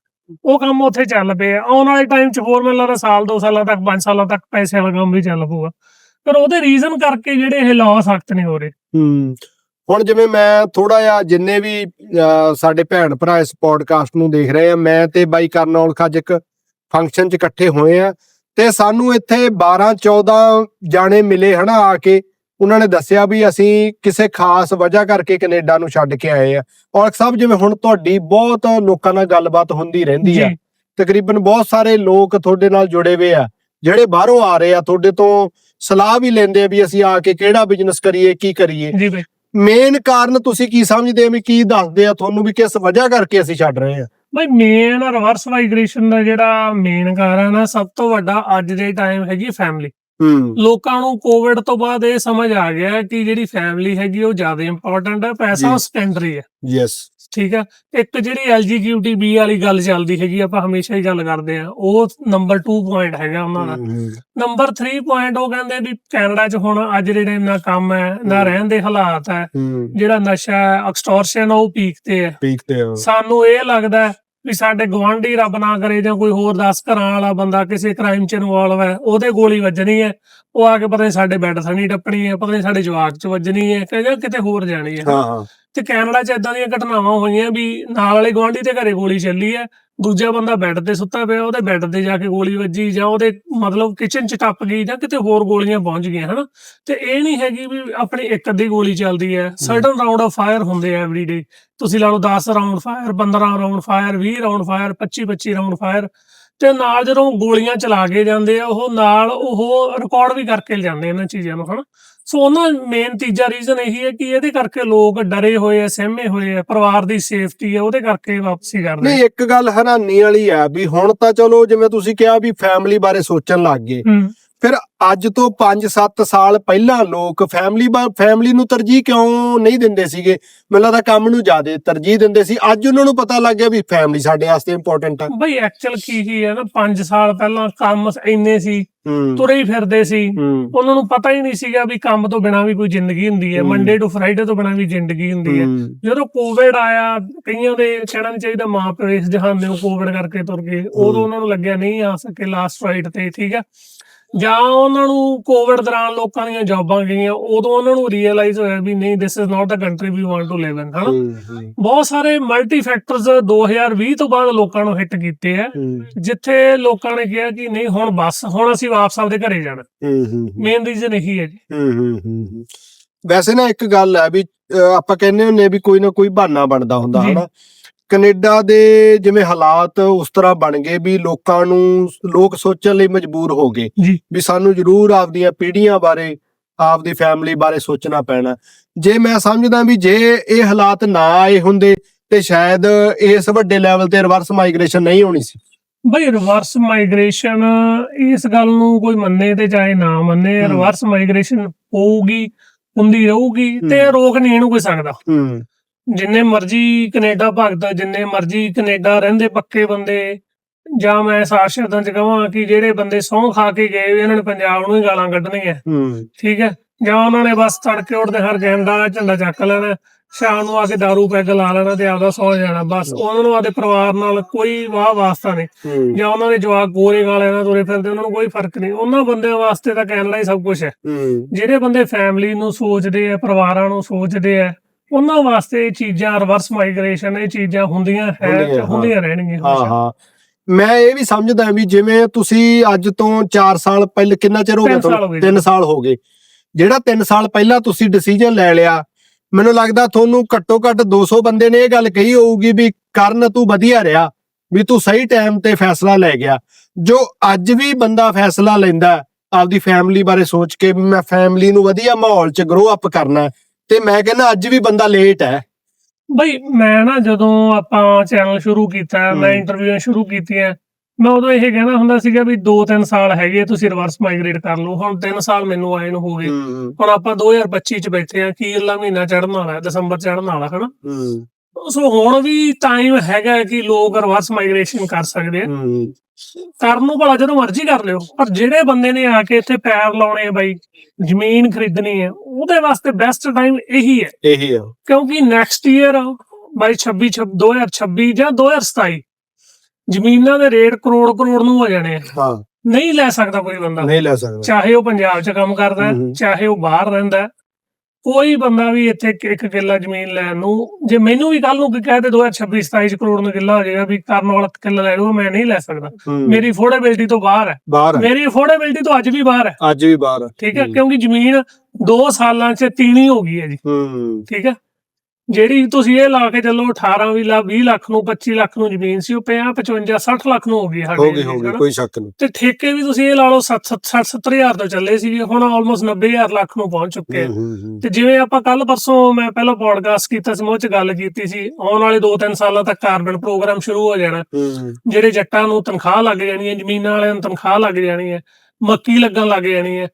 Speaker 1: ਉਹ ਕੰਮ ਉੱਥੇ ਚੱਲ ਪਿਆ ਆਉਣ ਵਾਲੇ ਟਾਈਮ 'ਚ ਹੋਰ ਮੈਨੂੰ ਲੱਗਦਾ ਸਾਲ 2 ਸਾਲਾਂ ਤੱਕ 5 ਸਾਲਾਂ ਤੱਕ ਪੈਸੇ ਵਾਲਾ ਕੰਮ ਵੀ ਚੱਲ ਪਊਗਾ। ਪਰ ਉਹਦੇ ਰੀਜ਼ਨ ਕਰਕੇ ਜਿਹੜੇ ਇਹ ਲਾਅ ਸਖਤ ਨਹੀਂ ਹੋ ਰਹੇ
Speaker 2: ਹੂੰ। ਹੁਣ ਜਿਵੇਂ ਮੈਂ ਥੋੜਾ ਜਿਹਾ ਜਿੰਨੇ ਵੀ ਸਾਡੇ ਭੈਣ ਭਰਾ ਇਸ ਪੋਡਕਾਸਟ ਨੂੰ ਦੇਖ ਰਹੇ ਆ, ਮੈਂ ਤੇ ਬਾਈ ਕਰਨ ਅੱਜ ਇੱਕ ਫੰਕਸ਼ਨ 'ਚ ਇਕੱਠੇ ਹੋਏ ਆ। ਤੇ ਸਾਨੂੰ ਇੱਥੇ 12 14 ਜਾਣੇ ਮਿਲੇ ਹਨਾ ਆ ਕੇ। ਉਹਨਾਂ ਨੇ ਦੱਸਿਆ ਵੀ ਅਸੀਂ ਕਿਸੇ ਖਾਸ ਵਜ੍ਹਾ ਕਰਕੇ ਕੈਨੇਡਾ ਨੂੰ ਛੱਡ ਕੇ ਆਏ ਆ। ਔਰ ਸਾਹਿਬ ਜਿਵੇਂ ਹੁਣ ਤੁਹਾਡੀ ਬਹੁਤ ਲੋਕਾਂ ਨਾਲ ਗੱਲਬਾਤ ਹੁੰਦੀ ਰਹਿੰਦੀ ਆ। ਤਕਰੀਬਨ ਬਹੁਤ ਸਾਰੇ ਲੋਕ ਤੁਹਾਡੇ ਨਾਲ ਜੁੜੇ ਹੋਏ ਆ। ਜਿਹੜੇ ਬਾਹਰੋਂ ਆ ਰਹੇ ਆ ਤੁਹਾਡੇ ਤੋਂ ਸਲਾਹ ਵੀ ਲੈਂਦੇ ਆ ਵੀ ਅਸੀਂ ਆ ਕੇ ਕਿਹੜਾ ਬਿਜ਼ਨਸ ਕਰੀਏ ਕੀ ਕਰੀਏ।
Speaker 1: ਜੀ ਬਈ।
Speaker 2: ਮੇਨ ਕਾਰਨ ਤੁਸੀਂ ਕੀ ਸਮਝਦੇ ਹੋ ਵੀ ਕੀ ਦੱਸਦੇ ਆ ਤੁਹਾਨੂੰ ਵੀ ਕਿਸ ਵਜ੍ਹਾ ਕਰਕੇ ਅਸੀਂ ਛੱਡ ਰਹੇ ਆ?
Speaker 1: ਬਈ ਮੇਨ ਰਿਵਰਸ ਮਾਈਗ੍ਰੇਸ਼ਨ ਦਾ ਜਿਹੜਾ ਮੇਨ ਕਾਰਨ ਆ ਸਭ ਤੋਂ ਵੱਡਾ ਅੱਜ ਦੇ ਟਾਈਮ ਹੈਗੀ ਫੈਮਿਲੀ ਲੋਕਾਂ ਨੂੰ ਕੋਵਿਡ ਤੋਂ ਬਾਅਦ ਇਹ ਸਮਝ ਆ ਗਿਆ ਕਿ ਜਿਹੜੀ ਫੈਮਿਲੀ ਹੈਗੀ ਉਹ ਜ਼ਿਆਦਾ ਇੰਪੋਰਟੈਂਟ ਹੈ ਪੈਸਾ। ਉਹ ਸੈਕੰਡਰੀ ਹੈ
Speaker 2: ਯੈਸ
Speaker 1: ਠੀਕ ਹੈ ਇੱਕ ਜਿਹੜੀ LGBTB ਵਾਲੀ ਗੱਲ ਚੱਲਦੀ ਹੈਗੀ ਆਪਾਂ ਹਮੇਸ਼ਾ ਹੀ ਗੱਲ ਕਰਦੇ ਆ ਉਹ ਨੰਬਰ 2 ਪੁਆਇੰਟ ਹੈਗਾ ਉਹਨਾਂ ਦਾ। ਨੰਬਰ 3 ਪੁਆਇੰਟ ਉਹ ਕਹਿੰਦੇ ਵੀ ਕੈਨੇਡਾ 'ਚ ਹੁਣ ਅੱਜ ਦੇ ਟਾਈਮ ਨਾ ਕੰਮ ਹੈ ਨਾ। ਰਹਿਣ ਦੇ ਹਾਲਾਤ ਹੈ
Speaker 2: ਹੂੰ।
Speaker 1: ਜਿਹੜਾ ਨਸ਼ਾ ਹੈ ਐਕਸਟੋਰਸ਼ਨ ਉਹ ਪੀਕ ਤੇ ਹੈ।
Speaker 2: ਪੀਕ ਤੇ ਆ।
Speaker 1: ਸਾਨੂੰ ਇਹ ਲੱਗਦਾ ਹੈ ਵੀ ਸਾਡੇ ਗਵਾਂਢੀ ਰੱਬ ਨਾ ਕਰੇ ਜਾਂ ਕੋਈ ਹੋਰ 10 ਘਰਾਂ ਵਾਲਾ ਬੰਦਾ ਕਿਸੇ ਕ੍ਰਾਈਮ ਚ ਇਨਵੋਲਵ ਹੈ ਉਹਦੇ ਗੋਲੀ ਵੱਜਣੀ ਹੈ। ਉਹ ਆ ਕੇ ਪਤਾ ਨਹੀਂ ਸਾਡੇ ਬੈੱਡ ਥਣੀ ਟੱਪਣੀ ਹੈ ਪਤਾ ਨਹੀਂ ਸਾਡੇ ਜਵਾਕ ਚ ਵੱਜਣੀ ਹੈ ਕਿ ਜਾਂ ਕਿਤੇ ਹੋਰ ਜਾਣੀ ਹੈ।
Speaker 2: ਹਾਂ ਹਾਂ।
Speaker 1: ਤੇ ਕੈਨੇਡਾ ਚ ਇਦਾਂ ਦੀਆਂ ਘਟਨਾਵਾਂ ਹੋਈਆਂ ਵੀ ਨਾਲ ਵਾਲੇ ਗਵਾਂਢੀ ਦੇ ਘਰੇ ਗੋਲੀ ਚੱਲੀ ਹੈ ਦੂਜਾ ਬੰਦਾ ਬੈੱਡ ਤੇ ਸੁੱਤਾ ਪਿਆ ਉਹਦੇ ਬੈੱਡ ਤੇ ਜਾ ਕੇ ਗੋਲੀ ਵੱਜੀ ਜਾਂ ਉਹਦੇ ਮਤਲਬ ਕਿਚਨ ਚ ਟੱਪ ਗਈ ਜਾਂ ਕਿਤੇ ਹੋਰ ਗੋਲੀਆਂ ਪਹੁੰਚ ਗਈਆਂ ਹਨਾ? ਤੇ ਇਹ ਨਹੀਂ ਹੈਗੀ ਵੀ ਆਪਣੀ ਇੱਕ ਅੱਧੀ ਗੋਲੀ ਚੱਲਦੀ ਹੈ। ਸਰਟਨ ਰਾਉਂਡ ਆਫ ਫਾਇਰ ਹੁੰਦੇ ਆ ਐਵਰੀਡੇ ਤੁਸੀਂ ਲਾ ਲਓ 10 round fire 15 round fire 20 round fire 25 25 round fire ਤੇ ਨਾਲ ਜਦੋਂ ਗੋਲੀਆਂ ਚਲਾ ਕੇ ਜਾਂਦੇ ਆ ਉਹ ਨਾਲ ਉਹ ਰਿਕਾਰਡ ਵੀ ਕਰਕੇ ਲਿਜਾਂਦੇ ਇਹਨਾਂ ਚੀਜ਼ਾਂ ਨੂੰ ਹਨਾ? ਸੋ ਉਹਨਾਂ ਮੇਨ ਤੀਜਾ ਰੀਜ਼ਨ ਇਹੀ ਹੈ ਕਿ ਇਹਦੇ ਕਰਕੇ ਲੋਕ ਡਰੇ ਹੋਏ ਆ ਸਹਿਮੇ ਹੋਏ ਆ ਪਰਿਵਾਰ ਦੀ ਸੇਫਟੀ ਹੈ ਉਹਦੇ ਕਰਕੇ ਵਾਪਸੀ ਕਰਦੇ
Speaker 2: ਨਹੀਂ ਇੱਕ ਗੱਲ ਹੈਰਾਨੀ ਵਾਲੀ ਆ ਵੀ ਹੁਣ ਤਾਂ ਚਲੋ ਜਿਵੇਂ ਤੁਸੀਂ ਕਿਹਾ ਵੀ ਫੈਮਿਲੀ ਬਾਰੇ ਸੋਚਣ ਲੱਗ ਗਏ। ਫਿਰ ਅੱਜ ਤੋਂ 5-7 ਸਾਲ ਪਹਿਲਾਂ ਲੋਕ ਫੈਮਿਲੀ ਫੈਮਿਲੀ ਨੂੰ ਤਰਜੀਹ ਕਿਉਂ ਨਹੀਂ ਦਿੰਦੇ ਸੀਗੇ? ਮੈਨੂੰ ਲੱਗਦਾ ਕੰਮ ਨੂੰ ਜ਼ਿਆਦਾ ਤਰਜੀਹ ਦਿੰਦੇ ਸੀ। ਅੱਜ ਉਹਨਾਂ ਨੂੰ ਪਤਾ ਲੱਗ ਗਿਆ ਵੀ ਫੈਮਿਲੀ ਸਾਡੇ ਵਾਸਤੇ ਇੰਪੋਰਟੈਂਟ ਆ।
Speaker 1: ਬਈ ਐਕਚੁਅਲ ਕੀ ਕੀ ਹੈ ਨਾ 5 ਸਾਲ ਪਹਿਲਾਂ ਕੰਮ ਇੰਨੇ ਸੀ ਤੁਰੇ ਹੀ ਫਿਰਦੇ ਸੀ। ਉਹਨਾਂ ਨੂੰ ਪਤਾ ਹੀ ਨਹੀਂ ਸੀਗਾ ਵੀ ਕੰਮ ਤੋਂ ਬਿਨਾ ਵੀ ਕੋਈ ਜ਼ਿੰਦਗੀ ਹੁੰਦੀ ਹੈ। ਮੰਡੇ ਟੂ ਫਰਾਈਡੇ ਤੋਂ ਬਿਨਾ ਵੀ ਜ਼ਿੰਦਗੀ ਹੁੰਦੀ ਹੈ। ਜਦੋਂ ਕੋਵਿਡ ਆਇਆ ਕਈਆਂ ਦੇ ਕਹਿਣਾ ਨਹੀਂ ਚਾਹੀਦਾ ਮਾਂ ਪਿਓ ਇਸ ਜਹਾਨ ਦੇ ਕੋਵਿਡ ਕਰਕੇ ਤੁਰ ਗਏ। ਉਦੋਂ ਉਹਨਾਂ ਨੂੰ ਲੱਗਿਆ ਨਹੀਂ ਆ ਸਕੇ ਲਾਸਟ ਰਾਈਟ ਤੇ ਠੀਕ ਹੈ। ਜਾਂ ਉਹਨਾਂ ਨੂੰ ਕੋਵਿਡ ਦੌਰਾਨ ਲੋਕਾਂ ਦੀਆਂ ਜੌਬਾਂ ਗਈਆਂ ਉਦੋਂ ਉਹਨਾਂ ਨੂੰ ਰੀਅਲਾਈਜ਼ ਹੋਇਆ ਵੀ ਨਹੀਂ this is not a country we want to live in ਹਨਾ? ਬਹੁਤ ਸਾਰੇ ਮਲਟੀ ਫੈਕਟਰਸ 2020 ਤੋਂ ਬਾਅਦ ਲੋਕਾਂ ਨੂੰ ਹਿੱਟ ਕੀਤੇ ਆ ਜਿੱਥੇ ਲੋਕਾਂ ਨੇ ਕਿਹਾ ਕਿ ਨਹੀਂ ਹੁਣ ਬਸ ਹੁਣ ਅਸੀਂ ਵਾਪਸ ਆਪਦੇ ਘਰੇ ਜਾਣਾ। ਮੇਨ ਰੀਜ਼ਨ ਇਹੀ ਹੈ ਜੀ।
Speaker 2: ਵੈਸੇ ਨਾ ਇੱਕ ਗੱਲ ਹੈ ਵੀ ਆਪਾਂ ਕਹਿੰਦੇ ਹੁੰਨੇ ਵੀ ਕੋਈ ਨਾ ਕੋਈ ਬਹਾਨਾ ਬਣਦਾ ਹੁੰਦਾ। ਹਨਾ? ਕੈਨੇਡਾ ਦੇ ਜਿਵੇਂ ਹਾਲਾਤ ਉਸ ਤਰ੍ਹਾਂ ਬਣ ਗਏ ਵੀ ਲੋਕਾਂ ਨੂੰ ਲੋਕ ਸੋਚਣ ਲਈ ਮਜਬੂਰ ਹੋ ਗਏ
Speaker 1: ਜੀ।
Speaker 2: ਵੀ ਸਾਨੂੰ ਜ਼ਰੂਰ ਆਪਦੀਆਂ ਪੀੜ੍ਹੀਆਂ ਬਾਰੇ ਆਪਦੀ ਫੈਮਿਲੀ ਬਾਰੇ ਸੋਚਣਾ ਪੈਣਾ ਜੇ ਮੈਂ ਸਮਝਦਾ ਵੀ ਜੇ ਇਹ ਹਾਲਾਤ ਨਾ ਆਏ ਹੁੰਦੇ ਤੇ ਸ਼ਾਇਦ ਇਸ ਵੱਡੇ ਲੈਵਲ ਤੇ ਰਿਵਰਸ ਮਾਈਗ੍ਰੇਸ਼ਨ ਨਹੀਂ ਹੋਣੀ ਸੀ
Speaker 1: ਬਈ ਰਿਵਰਸ ਮਾਈਗ੍ਰੇਸ਼ਨ ਇਸ ਗੱਲ ਨੂੰ ਕੋਈ ਮੰਨੇ ਤੇ ਚਾਹੇ ਨਾ ਮੰਨੇ। ਰਿਵਰਸ ਮਾਈਗ੍ਰੇਸ਼ਨ ਹੋਊਗੀ ਹੁੰਦੀ ਰਹੂਗੀ ਤੇ। ਰੋਕ ਨਹੀਂ ਇਹਨੂੰ ਕੋਈ ਸਕਦਾ
Speaker 2: ਹੂੰ
Speaker 1: ਜਿੰਨੇ ਮਰਜ਼ੀ ਕੈਨੇਡਾ ਭਗਤ ਜਿੰਨੇ ਮਰਜ਼ੀ ਕੈਨੇਡਾ ਰਹਿੰਦੇ ਪੱਕੇ ਬੰਦੇ ਜਾਂ ਮੈਂ ਸਾਫ਼ ਸ਼ਬਦਾਂ ਚ ਕਹਾਂ ਕਿ ਜਿਹੜੇ ਬੰਦੇ ਸਹੁੰ ਖਾ ਕੇ ਗਏ ਇਹਨਾਂ ਨੇ ਪੰਜਾਬ ਨੂੰ ਹੀ ਗਾਲਾਂ ਕੱਢਣੀਆਂ। ਠੀਕ ਹੈ? ਜਾਂ ਉਹਨਾਂ ਨੇ ਬਸ ਤੜਕੇ ਉੱਠਦੇ ਹਰ ਦਾ ਝੰਡਾ ਚੱਕ ਲੈਣਾ ਸ਼ਾਮ ਨੂੰ ਆ ਕੇ ਦਾਰੂ ਪੈਗ ਲਾ ਲੈਣਾ ਤੇ ਆਪਦਾ ਸੌ ਜਾਣਾ ਬਸ ਉਹਨਾਂ ਨੂੰ ਆਪਦੇ ਪਰਿਵਾਰ ਨਾਲ ਕੋਈ ਵਾਹ ਵਾਸਤਾ ਨਹੀਂ। ਜਾਂ ਉਹਨਾਂ ਦੇ ਜਵਾਕ ਗੋਰੇ ਗਾਲੇ ਨਾਲ ਤੁਰੇ ਫਿਰਦੇ ਉਹਨਾਂ ਨੂੰ ਕੋਈ ਫ਼ਰਕ ਨਹੀਂ। ਉਹਨਾਂ ਬੰਦਿਆਂ ਵਾਸਤੇ ਤਾਂ ਕੈਨੇਡਾ ਹੀ ਸਭ ਕੁਝ ਹੂੰ। ਜਿਹੜੇ ਬੰਦੇ ਫੈਮਿਲੀ ਨੂੰ ਸੋਚਦੇ ਆ ਪਰਿਵਾਰਾਂ ਨੂੰ ਸੋਚਦੇ ਆ ਉਹਨਾਂ ਵਾਸਤੇ ਇਹ ਚੀਜ਼ਾਂ ਰਿਵਰਸ ਮਾਈਗ੍ਰੇਸ਼ਨ ਇਹ ਚੀਜ਼ਾਂ ਹੁੰਦੀਆਂ ਹੈ
Speaker 2: ਹੁੰਦੀਆਂ,
Speaker 1: ਰਹਿਣਗੀਆਂ
Speaker 2: ਹਾਂ। ਹਾਂ। ਮੈਂ ਇਹ ਵੀ ਸਮਝਦਾ ਵੀ ਜਿਵੇਂ ਤੁਸੀਂ ਅੱਜ ਤੋਂ 4 ਸਾਲ ਪਹਿਲੇ ਕਿੰਨਾ ਚਿਰ ਹੋ ਗਿਆ
Speaker 1: ਗਏ
Speaker 2: 3 ਸਾਲ ਹੋ ਗਏ। ਜਿਹੜਾ 3 ਸਾਲ ਪਹਿਲਾਂ ਤੁਸੀਂ ਡਿਸੀਜਨ ਲੈ ਲਿਆ ਮੈਨੂੰ ਲੱਗਦਾ ਤੁਹਾਨੂੰ ਘੱਟੋ ਘੱਟ 200 ਬੰਦੇ ਨੇ ਇਹ ਗੱਲ ਕਹੀ ਹੋਊਗੀ ਵੀ ਕਰਨ ਤੂੰ ਵਧੀਆ ਰਿਹਾ ਵੀ ਤੂੰ ਸਹੀ ਟਾਈਮ ਤੇ ਫੈਸਲਾ ਲੈ ਗਿਆ। ਜੋ ਅੱਜ ਵੀ ਬੰਦਾ ਫੈਸਲਾ ਲੈਂਦਾ ਆਪਦੀ ਫੈਮਿਲੀ ਬਾਰੇ ਸੋਚ ਕੇ ਵੀ ਮੈਂ ਫੈਮਿਲੀ ਨੂੰ ਵਧੀਆ ਮਾਹੌਲ 'ਚ ਗਰੋ ਅਪ ਕਰਨਾ ਤੇ ਮੈਂ ਕਹਿੰਦਾ ਅੱਜ ਵੀ ਬੰਦਾ ਲੇਟ ਹੈ।
Speaker 1: ਬਈ ਮੈਂ ਨਾ ਜਦੋਂ ਆਪਾਂ ਚੈਨਲ ਸ਼ੁਰੂ ਕੀਤਾ ਮੈਂ। ਇੰਟਰਵਿਊਆਂ ਸ਼ੁਰੂ ਕੀਤੀਆਂ ਮੈਂ ਉਦੋਂ ਇਹ ਕਹਿਣਾ ਹੁੰਦਾ ਸੀਗਾ ਵੀ 2-3 ਸਾਲ ਹੈਗੇ ਤੁਸੀਂ ਰਿਵਰਸ ਮਾਈਗ੍ਰੇਟ ਕਰ ਲਓ। ਹੁਣ 3 ਸਾਲ ਮੈਨੂੰ ਆਏ ਨੂੰ ਹੋ ਗਏ। ਹੁਣ ਆਪਾਂ 2025 ਚ ਬੈਠੇ ਆ ਅਖੀਰਲਾ ਮਹੀਨਾ ਚੜ੍ਹਨ ਵਾਲਾ ਹੈ, ਦਸੰਬਰ ਚੜ੍ਹਨ ਵਾਲਾ ਹਨਾ? ਸੋ ਹੁਣ ਵੀ ਟਾਈਮ ਹੈਗਾ ਕਿ ਲੋਕ ਰਿਵਰਸ ਮਾਈਗ੍ਰੇਸ਼ਨ ਕਰ ਸਕਦੇ ਆ।
Speaker 2: ਹੂੰ।
Speaker 1: ਕਰਨ ਨੂੰ ਭਲਾ ਜਦੋਂ ਮਰਜ਼ੀ ਕਰ ਲਿਓ ਪਰ ਜਿਹੜੇ ਬੰਦੇ ਨੇ ਆ ਕੇ ਇੱਥੇ ਪੈਰ ਲਾਉਣੇ ਆ ਬਾਈ ਜ਼ਮੀਨ ਖਰੀਦਣੀ ਹੈ ਉਹਦੇ ਵਾਸਤੇ ਬੈਸਟ ਟਾਈਮ ਇਹੀ ਹੈ।
Speaker 2: ਇਹੀ ਆ।
Speaker 1: ਕਿਉਂਕਿ ਨੈਕਸਟ ਈਅਰ ਬਾਈ 26 ਛਬ- 2026 ਜਾਂ 2027 ਜ਼ਮੀਨਾਂ ਦੇ ਰੇਟ ਕਰੋੜ ਕਰੋੜ ਨੂੰ ਹੋ ਜਾਣੇ ਆ।
Speaker 2: ਹਾਂ।
Speaker 1: ਨਹੀਂ ਲੈ ਸਕਦਾ ਕੋਈ ਬੰਦਾ।
Speaker 2: ਨਹੀਂ ਲੈ ਸਕਦਾ।
Speaker 1: ਚਾਹੇ ਉਹ ਪੰਜਾਬ 'ਚ ਕੰਮ ਕਰਦਾ ਹੈ। ਚਾਹੇ ਉਹ ਬਾਹਰ ਰਹਿੰਦਾ। ਹੈ, ਕੋਈ ਬੰਦਾ ਵੀ ਇੱਥੇ ਇੱਕ- ਕਿੱਲਾ ਜ਼ਮੀਨ ਲੈਣ ਨੂੰ ਜੇ ਮੈਨੂੰ ਵੀ ਕੱਲ ਨੂੰ ਕੋਈ ਕਹੇ ਤੇ 2026 27 ਕਰੋੜ ਨੂੰ ਕਿੱਲਾ ਹੋ ਜਾਏਗਾ ਵੀ ਕਰਨ ਵਾਲਾ ਕਿੱਲਾ ਲੈ ਲਊਗਾ ਮੈਂ ਨਹੀਂ ਲੈ ਸਕਦਾ। ਮੇਰੀ ਅਫੋਰਡੇਬਿਲਟੀ ਤੋਂ ਬਾਹਰ ਹੈ। ਮੇਰੀ ਅਫੋਰਡੇਬਿਲਟੀ ਤੋਂ ਅੱਜ ਵੀ ਬਾਹਰ ਹੈ।
Speaker 2: ਅੱਜ ਵੀ ਬਾਹਰ ਹੈ।
Speaker 1: ਠੀਕ ਹੈ। ਕਿਉਂਕਿ ਜ਼ਮੀਨ 2 ਸਾਲਾਂ 'ਚ ਤੀਣੀ ਹੋ ਗਈ ਹੈ ਜੀ।
Speaker 2: ਹੂੰ।
Speaker 1: ਠੀਕ ਹੈ। ਜਿਹੜੀ ਤੁਸੀਂ ਇਹ ਲਾ ਕੇ ਚੱਲੋ 18 ਵੀ ਲਾ 20 ਲੱਖ ਨੂੰ 25 ਲੱਖ ਨੂੰ ਜ਼ਮੀਨ ਸੀ ਉਹ 50 55 60 ਲੱਖ ਨੂੰ ਹੋ ਗਈ
Speaker 2: ਹੋ
Speaker 1: ਸਾਡੀ
Speaker 2: ਗਈ ਹੋ ਗਈ? ਕੋਈ ਸ਼ੱਕ ਨਹੀਂ।
Speaker 1: ਤੇ ਠੇਕੇ ਵੀ ਤੁਸੀਂ ਇਹ ਲਾ ਲਓ 60 70 ਹਜ਼ਾਰ ਤੋਂ ਚੱਲੇ ਸੀਗੇ ਹੁਣ ਆਲਮੋਸਟ 90 ਹਜ਼ਾਰ ਲੱਖ ਨੂੰ ਪਹੁੰਚ ਚੁੱਕੇ। ਤੇ ਜਿਵੇਂ ਆਪਾਂ ਕੱਲ ਪਰਸੋਂ ਮੈਂ ਪਹਿਲਾਂ ਪੋਡਕਾਸਟ ਕੀਤਾ ਸੀ ਮੈਂ ਉਹ ਚ ਗੱਲ ਕੀਤੀ ਸੀ ਆਉਣ ਵਾਲੇ 2-3 ਸਾਲਾਂ ਤੱਕ ਕਾਰਬਨ ਪ੍ਰੋਗਰਾਮ ਸ਼ੁਰੂ ਹੋ ਜਾਣਾ। ਜਿਹੜੇ ਜੱਟਾਂ ਨੂੰ ਤਨਖਾਹ ਲੱਗ ਜਾਣੀ ਹੈ ਜ਼ਮੀਨਾਂ ਵਾਲਿਆਂ ਨੂੰ ਤਨਖਾਹ ਲੱਗ ਜਾਣੀ ਹੈ ਮੱਕੀ ਲੱਗਣ ਲੱਗ ਜਾਣੀ ਹੈ